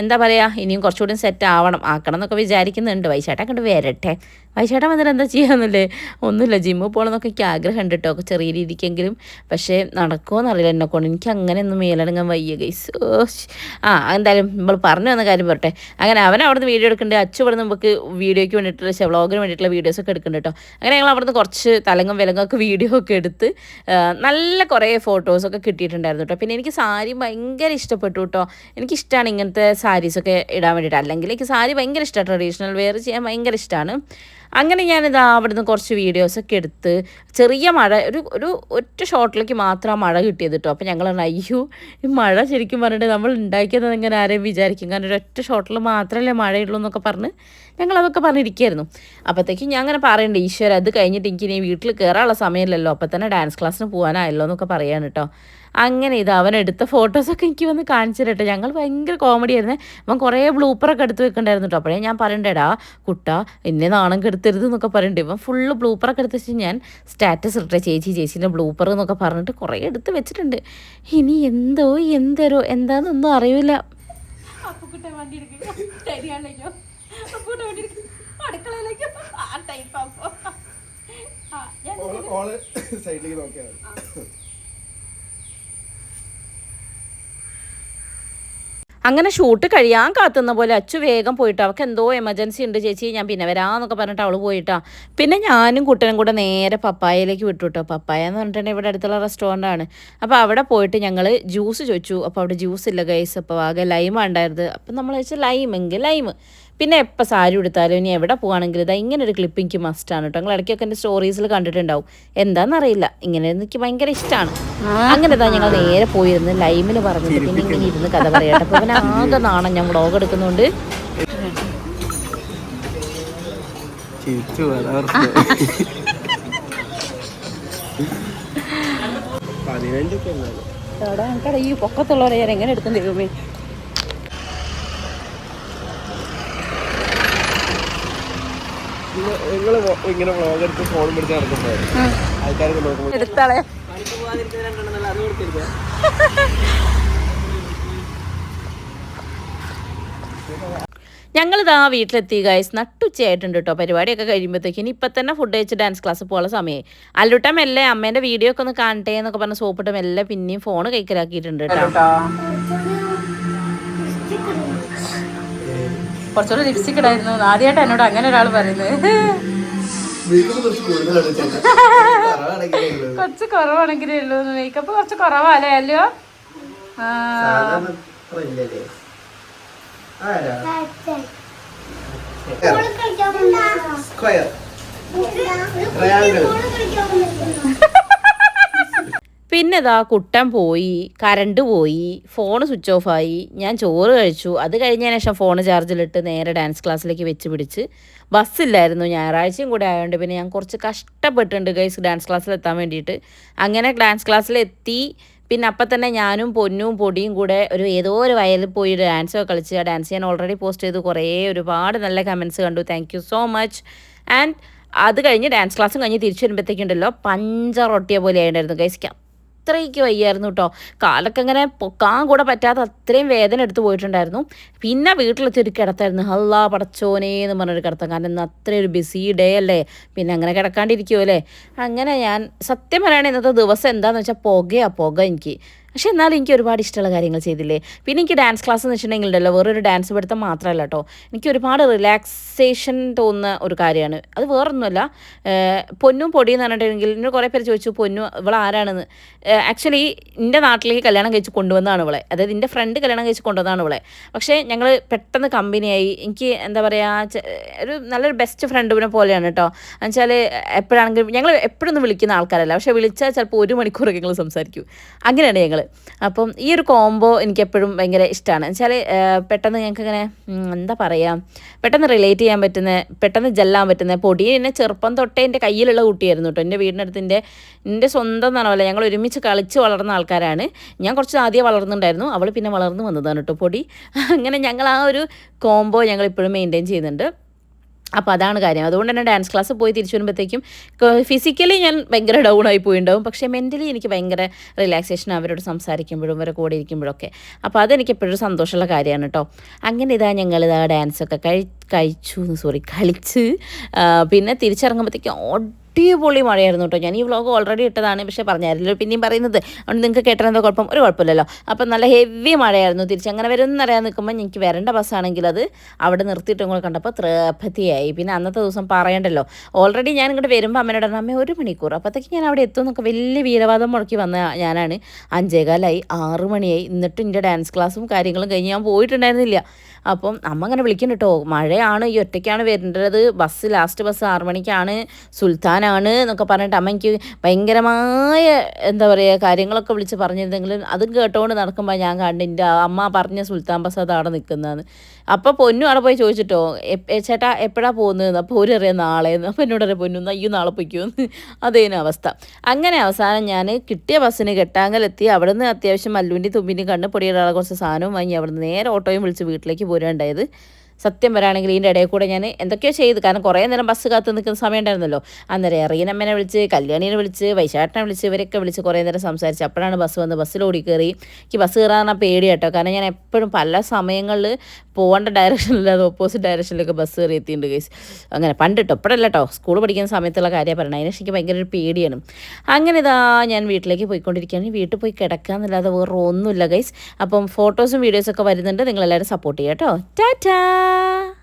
എന്താ പറയുക ഇനിയും കുറച്ചുകൂടി സെറ്റ് ആവണം. ആക്കണം എന്നൊക്കെ വിചാരിക്കുന്നുണ്ട്. അങ്ങോട്ട് വരട്ടെ. വൈശേട്ടൻ വന്നിട്ട് എന്താ ചെയ്യാന്നല്ലേ? ഒന്നുമില്ല ജിമ്മിൽ പോകണമെന്നൊക്കെ എനിക്ക് ആഗ്രഹം ഉണ്ട് കേട്ടോ ചെറിയ രീതിക്കെങ്കിലും. പക്ഷേ നടക്കുമോ എന്നറിയില്ല എന്നെ കൊണ്ട്. എനിക്ക് അങ്ങനെ ഒന്നും മേലടങ്ങാൻ വയ്യ ഗൈസ് ആ എന്തായാലും നമ്മൾ പറഞ്ഞു വന്ന കാര്യം പറട്ടെ അങ്ങനെ അവൻ അവിടുന്ന് വീഡിയോ എടുക്കുന്നുണ്ട്. അച്ഛൻ ഇവിടെ നമുക്ക് വീഡിയോയ്ക്ക് വേണ്ടിയിട്ടുള്ള വ്ളോഗിന് വേണ്ടിയിട്ടുള്ള വീഡിയോസ് ഒക്കെ എടുക്കുന്നുണ്ട് കേട്ടോ അങ്ങനെ ഞങ്ങൾ അവിടുന്ന് കുറച്ച് തലങ്ങും വിലങ്ങും ഒക്കെ വീഡിയോ ഒക്കെ എടുത്ത് നല്ല കുറേ ഫോട്ടോസൊക്കെ കിട്ടിയിട്ടുണ്ടായിരുന്നു കേട്ടോ പിന്നെ എനിക്ക് സാരി ഭയങ്കര ഇഷ്ടപ്പെട്ടു കേട്ടോ എനിക്കിഷ്ടമാണ് ഇങ്ങനത്തെ സാരീസൊക്കെ ഇടാൻ വേണ്ടിയിട്ട്. അല്ലെങ്കിൽ എനിക്ക് സാരി ഭയങ്കര ഇഷ്ടമാണ് ട്രഡീഷണൽ വെയർ ചെയ്യാൻ ഭയങ്കര ഇഷ്ടമാണ് അങ്ങനെ ഞാനിത് അവിടുന്ന് കുറച്ച് വീഡിയോസൊക്കെ എടുത്ത് ചെറിയ മഴ ഒരു ഒരു ഒറ്റ ഷോട്ടിലേക്ക് മാത്രം ആ മഴ കിട്ടിയത് കേട്ടോ. അപ്പോൾ ഞങ്ങൾ അയ്യോ ഈ മഴ ശരിക്കും പറഞ്ഞിട്ട് നമ്മൾ ഉണ്ടാക്കിയത് ഇങ്ങനെ ആരെയും വിചാരിക്കും. കാരണം ഒരു ഒറ്റ ഷോട്ടിൽ മാത്രമല്ലേ മഴയുള്ളൂ എന്നൊക്കെ പറഞ്ഞ് ഞങ്ങൾ അതൊക്കെ പറഞ്ഞിരിക്കുകയായിരുന്നു അപ്പോഴത്തേക്കും ഞാൻ അങ്ങനെ പറയണ്ട ഈശ്വര അത് കഴിഞ്ഞിട്ട് എനിക്ക് ഇനി വീട്ടിൽ കയറാനുള്ള സമയമില്ലല്ലോ. അപ്പോൾ തന്നെ ഡാൻസ് ക്ലാസ്സിന് പോകാനായല്ലോ എന്നൊക്കെ പറയാണ് കേട്ടോ. അങ്ങനെ ഇത് അവൻ എടുത്ത ഫോട്ടോസൊക്കെ എനിക്ക് വന്ന് കാണിച്ചു തരട്ടെ ഞങ്ങൾ ഭയങ്കര കോമഡി ആയിരുന്നു. അവൻ കുറേ ബ്ലൂപ്പറൊക്കെ എടുത്ത് വെക്കണ്ടായിരുന്നു കേട്ടോ അപ്പോഴേ ഞാൻ പറയണ്ടേടാ കുട്ട എന്നെ നാണം കെടുത്തരുത് എന്നൊക്കെ പറയണ്ടേ. ഇവൻ ഫുള്ള് ബ്ലൂപ്പറൊക്കെ എടുത്ത് വെച്ച് ഞാൻ സ്റ്റാറ്റസ് ഇട്ടെ ചേച്ചി ചേച്ചീന്റെ ബ്ലൂപ്പർ എന്നൊക്കെ പറഞ്ഞിട്ട് കുറേ എടുത്ത് വെച്ചിട്ടുണ്ട്. ഇനി എന്തോ എന്തരോ എന്താണെന്നൊന്നും അറിയില്ല അടുക്കളയിലേക്ക്. ആ ടൈപ്പ് ഓൾ സൈഡിലേക്ക് നോക്കിയാൽ അങ്ങനെ ഷൂട്ട് കഴിയാൻ കാത്തുന്ന പോലെ അച്ചു വേഗം പോയിട്ട് അവൾക്ക് എന്തോ എമർജൻസി ഉണ്ട് ചേച്ചി ഞാൻ പിന്നെ വരാമെന്നൊക്കെ പറഞ്ഞിട്ട് അവൾ പോയിട്ടാ. പിന്നെ ഞാനും കുട്ടനും കൂടെ നേരെ പപ്പായയിലേക്ക് വിട്ടു കേട്ടോ പപ്പായ എന്ന് പറഞ്ഞിട്ടുണ്ടെങ്കിൽ ഇവിടെ അടുത്തുള്ള റെസ്റ്റോറന്റ് ആണ്. അപ്പോൾ അവിടെ പോയിട്ട് ഞങ്ങൾ ജ്യൂസ് ചോദിച്ചു. അപ്പോൾ അവിടെ ജ്യൂസ് ഇല്ല ഗൈസ് അപ്പോൾ ആകെ ലൈമാണ് ഉണ്ടായിരുന്നത് അപ്പം നമ്മൾ വെച്ചാൽ ലൈമെങ്കിൽ ലൈം പിന്നെ എപ്പോൾ സാരി എടുത്താലും ഇനി എവിടെ പോകുകയാണെങ്കിലും ഇതാ ഇങ്ങനെ ഒരു ക്ലിപ്പിംഗ് മസ്റ്റാണ് കേട്ടോ നിങ്ങൾ ഇടയ്ക്കൊക്കെ എന്റെ സ്റ്റോറീസിൽ കണ്ടിട്ടുണ്ടാവും. എന്താണെന്നറിയില്ല ഇങ്ങനെ എനിക്ക് ഭയങ്കര ഇഷ്ടമാണ് അങ്ങനെ ഇതാ ഞങ്ങൾ നേരെ പോയിരുന്ന് ലൈമിൽ പറഞ്ഞിട്ട് പിന്നെ ഇങ്ങനെ ഇരുന്ന് കഥ പറയട്ടെ അപ്പോൾ പിന്നെ ആകെ നാണം ഞാൻ വ്ളോഗ് എടുക്കുന്നുണ്ട്. ചിരിച്ചു പതിനഞ്ചൊക്കെ ഈ പൊക്കത്തുള്ളവരെ ഞാൻ എങ്ങനെ എടുക്കും ദൈവമേ? നിങ്ങൾ ഇങ്ങനെ വ്ളോഗ് എടുത്ത് ഫോൺ പിടിച്ച് നടക്കുമ്പോ ആൾക്കാരൊക്കെ നോക്കുമ്പോൾ എടുത്താളെ. ഞങ്ങളിതാ വീട്ടിലെത്തി ഗൈസ് നട്ടുച്ചയായിട്ടുണ്ട് കേട്ടോ പരിപാടിയൊക്കെ കഴിയുമ്പോഴത്തേക്കും ഇനി ഇപ്പം തന്നെ ഫുഡ് കഴിച്ച് ഡാൻസ് ക്ലാസ് പോകാനുള്ള സമയം അല്ലുട്ട മെല്ലെ അമ്മേന്റെ വീഡിയോ ഒക്കെ ഒന്ന് കാണട്ടെ എന്നൊക്കെ പറഞ്ഞ സോപ്പിട്ട് മെല്ലെ പിന്നെയും ഫോൺ കൈക്കലാക്കിയിട്ടുണ്ട് കേട്ടോ കുറച്ചുകൂടെ ലിപ്സ്റ്റിക് ഇടായിരുന്നു. ആദ്യമായിട്ട് എന്നോട് അങ്ങനെ ഒരാൾ പറയുന്നത്. കുറച്ച് കുറവാണെങ്കിലേ ഉള്ളൂ. മേക്കപ്പ് കുറച്ച് കുറവാല്ലേ അല്ലയോ? ആ, സ്ക്വയർ. ട്രയാങ്കിൾ. പിന്നെ ഇതാ കുട്ടൻ പോയി കറണ്ട് പോയി ഫോൺ സ്വിച്ച് ഓഫ് ആയി. ഞാൻ ചോറ് കഴിച്ചു. അത് കഴിഞ്ഞതിന് ശേഷം ഫോൺ ചാർജിലിട്ട് നേരെ ഡാൻസ് ക്ലാസ്സിലേക്ക് വെച്ച് പിടിച്ച്. ബസ്സില്ലായിരുന്നു ഞായറാഴ്ചയും കൂടെ ആയതുകൊണ്ട് പിന്നെ ഞാൻ കുറച്ച് കഷ്ടപ്പെട്ടിട്ടുണ്ട് ഗൈസ് ഡാൻസ് ക്ലാസ്സിലെത്താൻ വേണ്ടിയിട്ട്. അങ്ങനെ ഡാൻസ് ക്ലാസ്സിലെത്തി പിന്നെ അപ്പം തന്നെ ഞാനും പൊന്നും പൊടിയും കൂടെ ഒരു ഏതോ ഒരു വയലിൽ പോയി ഡാൻസോ ഒക്കെ കളിച്ച്. ആ ഡാൻസ് ഞാൻ ഓൾറെഡി പോസ്റ്റ് ചെയ്തു കുറേ ഒരുപാട് നല്ല കമൻസ് കണ്ടു. Thank you so much and അത് കഴിഞ്ഞ് ഡാൻസ് ക്ലാസ്സും കഴിഞ്ഞ് തിരിച്ചു വരുമ്പോഴത്തേക്കുണ്ടല്ലോ പഞ്ചറൊട്ടിയ പോലെ ആയിട്ടുണ്ടായിരുന്നു ഗൈസിക്കാം അത്രയ്ക്ക് വയ്യായിരുന്നു കേട്ടോ കാലൊക്കെ ഇങ്ങനെ പൊക്കാൻ കൂടെ പറ്റാത്ത അത്രയും വേദന എടുത്ത് പോയിട്ടുണ്ടായിരുന്നു. പിന്നെ വീട്ടിലെത്തി ഒരു കിടത്തായിരുന്നു. ഹല്ലാ പടച്ചോനേ എന്ന് പറഞ്ഞൊരു കിടത്തം. കാരണം ഇന്ന് അത്രയും ഒരു ബിസി ഡേ അല്ലേ? പിന്നെ അങ്ങനെ കിടക്കാണ്ടിരിക്കുമോ അല്ലേ അങ്ങനെ ഞാൻ സത്യം പറയുകയാണെങ്കിൽ ഇന്നത്തെ ദിവസം എന്താണെന്ന് വെച്ചാൽ പുകയാണ് പുക എനിക്ക്. പക്ഷെ എന്നാലും എനിക്ക് ഒരുപാട് ഇഷ്ടമുള്ള കാര്യങ്ങൾ ചെയ്തില്ലേ? പിന്നെ എനിക്ക് ഡാൻസ് ക്ലാസ് എന്ന് വെച്ചിട്ടുണ്ടെങ്കിൽ വേറൊരു ഡാൻസ് പഠിത്തം മാത്രമല്ല കേട്ടോ എനിക്ക് ഒരുപാട് റിലാക്സേഷൻ തോന്നുന്ന ഒരു കാര്യമാണ്. അത് വേറൊന്നുമല്ല. പൊന്നും പൊടിയെന്ന് പറഞ്ഞിട്ടുണ്ടെങ്കിൽ എന്നോട് കുറേ പേര് ചോദിച്ചു പൊന്നു ഇവൾ ആരാണെന്ന്? ആക്ച്വലി എന്റെ നാട്ടിലേക്ക് കല്യാണം കഴിച്ച് കൊണ്ടുവന്നതാണ് ഇവളെ. അതായത് എന്റെ ഫ്രണ്ട് കല്യാണം കഴിച്ച് കൊണ്ടുവന്നതാണ് ഇവളെ. പക്ഷേ ഞങ്ങൾ പെട്ടെന്ന് കമ്പനിയായി എനിക്ക് എന്താ പറയുക ഒരു നല്ലൊരു ബെസ്റ്റ് ഫ്രണ്ടിനെ പോലെയാണ് കേട്ടോ എന്നുവെച്ചാൽ എപ്പോഴാണെങ്കിലും ഞങ്ങൾ എപ്പോഴൊന്നും വിളിക്കുന്ന ആൾക്കാരല്ല. പക്ഷേ വിളിച്ചാൽ ചിലപ്പോൾ ഒരു മണിക്കൂറൊക്കെ ഞങ്ങൾ സംസാരിക്കും. അങ്ങനെയാണ് ഞങ്ങൾ അപ്പം ഈ ഒരു കോംബോ എനിക്ക് എപ്പോഴും ഭയങ്കര ഇഷ്ടമാണ് എന്നുവെച്ചാൽ പെട്ടെന്ന് ഞങ്ങൾക്ക് ഇങ്ങനെ എന്താ പറയുക പെട്ടെന്ന് റിലേറ്റ് ചെയ്യാൻ പറ്റുന്ന പെട്ടെന്ന് ജെല്ലാൻ പറ്റുന്ന പൊടി. എന്നെ ചെറുപ്പം തൊട്ടേ എന്റെ കയ്യിലുള്ള കുട്ടിയായിരുന്നു കേട്ടോ എന്റെ വീടിനടുത്തിന്റെ എന്റെ സ്വന്തം എന്നാണ് പോലെ ഞങ്ങൾ ഒരുമിച്ച് കളിച്ച് വളർന്ന ആൾക്കാരാണ്. ഞാൻ കുറച്ച് ആദ്യം വളർന്നുണ്ടായിരുന്നു അവൾ പിന്നെ വളർന്നു വന്നതാണ് കേട്ടോ പൊടി. അങ്ങനെ ഞങ്ങൾ ആ ഒരു കോംബോ ഞങ്ങൾ ഇപ്പോഴും മെയിന്റെയിൻ ചെയ്യുന്നുണ്ട്. അപ്പോൾ അതാണ് കാര്യം. അതുകൊണ്ട് തന്നെ ഡാൻസ് ക്ലാസ് പോയി തിരിച്ചു വരുമ്പോഴത്തേക്കും ഫിസിക്കലി ഞാൻ ഭയങ്കര ഡൗൺ ആയി പോയിണ്ടാവും. പക്ഷേ മെന്റലി എനിക്ക് ഭയങ്കര റിലാക്സേഷൻ അവരോട് സംസാരിക്കുമ്പോഴും അവരെ കൂടെ ഇരിക്കുമ്പോഴൊക്കെ അപ്പോൾ അതെനിക്ക് എപ്പോഴും സന്തോഷമുള്ള കാര്യമാണ് കേട്ടോ അങ്ങനെ ഇതാ ഞങ്ങൾ ഇതാ ഡാൻസൊക്കെ കഴി കഴിച്ചു സോറി കളിച്ച് പിന്നെ തിരിച്ചിറങ്ങുമ്പോഴത്തേക്കും അടിപൊളി മഴയായിരുന്നു കേട്ടോ. ഞാൻ ഈ വ്ളോഗ് ഓൾറെഡി ഇട്ടതാണ്. പക്ഷേ പറഞ്ഞായിരുന്നല്ലോ. പിന്നെയും പറയുന്നത് അതുകൊണ്ട് നിങ്ങൾക്ക് കേട്ടതെന്തോ കുഴപ്പം? ഒരു കുഴപ്പമില്ലല്ലോ. അപ്പം നല്ല ഹെവി മഴയായിരുന്നു. തിരിച്ച് അങ്ങനെ വരുമെന്നറിയാൻ നിൽക്കുമ്പോൾ എനിക്ക് വരേണ്ട ബസ്സാണെങ്കിൽ അത് അവിടെ നിർത്തിയിട്ടും കൂടെ കണ്ടപ്പോൾ തൃപ്തിയായി. പിന്നെ അന്നത്തെ ദിവസം പറയണ്ടല്ലോ. ഓൾറെഡി ഞാൻ ഇങ്ങോട്ട് വരുമ്പോൾ അമ്മയോട് അമ്മ ഒരു മണിക്കൂർ. അപ്പോഴത്തേക്ക് ഞാൻ അവിടെ എത്തും എന്നൊക്കെ വലിയ വീരവാദം മുടക്കി വന്ന ഞാനാണ്. അഞ്ചേകാലായി ആറ് മണിയായി. എന്നിട്ട് എന്റെ ഡാൻസ് ക്ലാസ്സും കാര്യങ്ങളും കഴിഞ്ഞ് ഞാൻ പോയിട്ടുണ്ടായിരുന്നില്ല. അപ്പം അമ്മ അങ്ങനെ വിളിക്കുന്നു കേട്ടോ മഴയാണ് ഈ ഒറ്റയ്ക്കാണ് വരേണ്ടത്. ബസ് ലാസ്റ്റ് ബസ് ആറ് മണിക്കാണ്. സുൽത്താനാണ് എന്നൊക്കെ പറഞ്ഞിട്ട് അമ്മ എനിക്ക് ഭയങ്കരമായ എന്താ പറയുക കാര്യങ്ങളൊക്കെ വിളിച്ച് പറഞ്ഞിരുന്നെങ്കിലും അതും കേട്ടോണ്ട് നടക്കുമ്പോൾ ഞാൻ കണ്ടിന്റെ അമ്മ പറഞ്ഞ സുൽത്താൻ ബസ് അതവിടെ നിൽക്കുന്നതെന്ന് അപ്പോൾ പൊന്നു അവിടെ പോയി ചോദിച്ചിട്ടോ "എപ്- ചേട്ടാ എപ്പോഴാണ് പോകുന്നതെന്ന് അപ്പോൾ ഒരു അറിയാം നാളെ അപ്പോൾ എന്നോട് അറിയാം പൊന്നു "എന്നാ അയ്യോ നാളെ പൊയ്ക്കുമെന്ന് അതേനും അവസ്ഥ. അങ്ങനെ അവസാനം ഞാൻ കിട്ടിയ ബസ്സിന് കെട്ടാങ്കലെത്തി. അവിടെ നിന്ന് അത്യാവശ്യം മല്ലുവിന്റെ തുമ്പിന്റെ കണ്ണ് പൊടിയുടെ കുറച്ച് സാധനവും വാങ്ങി അവിടെ നിന്ന് നേരെ ഓട്ടോയും വിളിച്ച് വീട്ടിലേക്ക് പോരുകയുണ്ടായത് സത്യം പറയുകയാണെങ്കിൽ ഇതിന്റെ ഇടയിൽ കൂടെ ഞാൻ എന്തൊക്കെയോ ചെയ്ത്. കാരണം കുറേ നേരം ബസ് കാത്ത് നിൽക്കുന്ന സമയം ഉണ്ടായിരുന്നല്ലോ. അന്നേരം അറിയനമ്മനെ വിളിച്ച് കല്യാണീനെ വിളിച്ച് വൈശാട്ടനെ വിളിച്ച് ഇവരൊക്കെ വിളിച്ച് കുറേ നേരം സംസാരിച്ച്. അപ്പോഴാണ് ബസ് വന്ന് ബസ്സിൽ ഓടി കയറി. എനിക്ക് ബസ് കയറാൻ പേടി കേട്ടോ. കാരണം ഞാൻ എപ്പോഴും പല സമയങ്ങളിൽ പോകേണ്ട ഡയറക്ഷനിലത് ഓപ്പോസിറ്റ് ഡയറക്ഷനിലൊക്കെ ബസ് കയറി എത്തിയിട്ടുണ്ട് കേസ് അങ്ങനെ പണ്ട് കേട്ടോ ഇപ്പോഴല്ല കേട്ടോ സ്കൂൾ പഠിക്കുന്ന സമയത്തുള്ള കാര്യം പറയണം അതിനെ എനിക്ക് ഭയങ്കര ഒരു പേടിയാണ്. അങ്ങനെ ഇതാ ഞാൻ വീട്ടിലേക്ക് പോയിക്കൊണ്ടിരിക്കുകയാണ്. വീട്ടിൽ പോയി കിടക്കാന്നല്ലാതെ വേറെ ഒന്നുമില്ല ഗൈസ് അപ്പം ഫോട്ടോസും വീഡിയോസൊക്കെ വരുന്നുണ്ട്. നിങ്ങളെല്ലാവരും സപ്പോർട്ട് ചെയ്യാം കേട്ടോ ടാറ്റാ 啊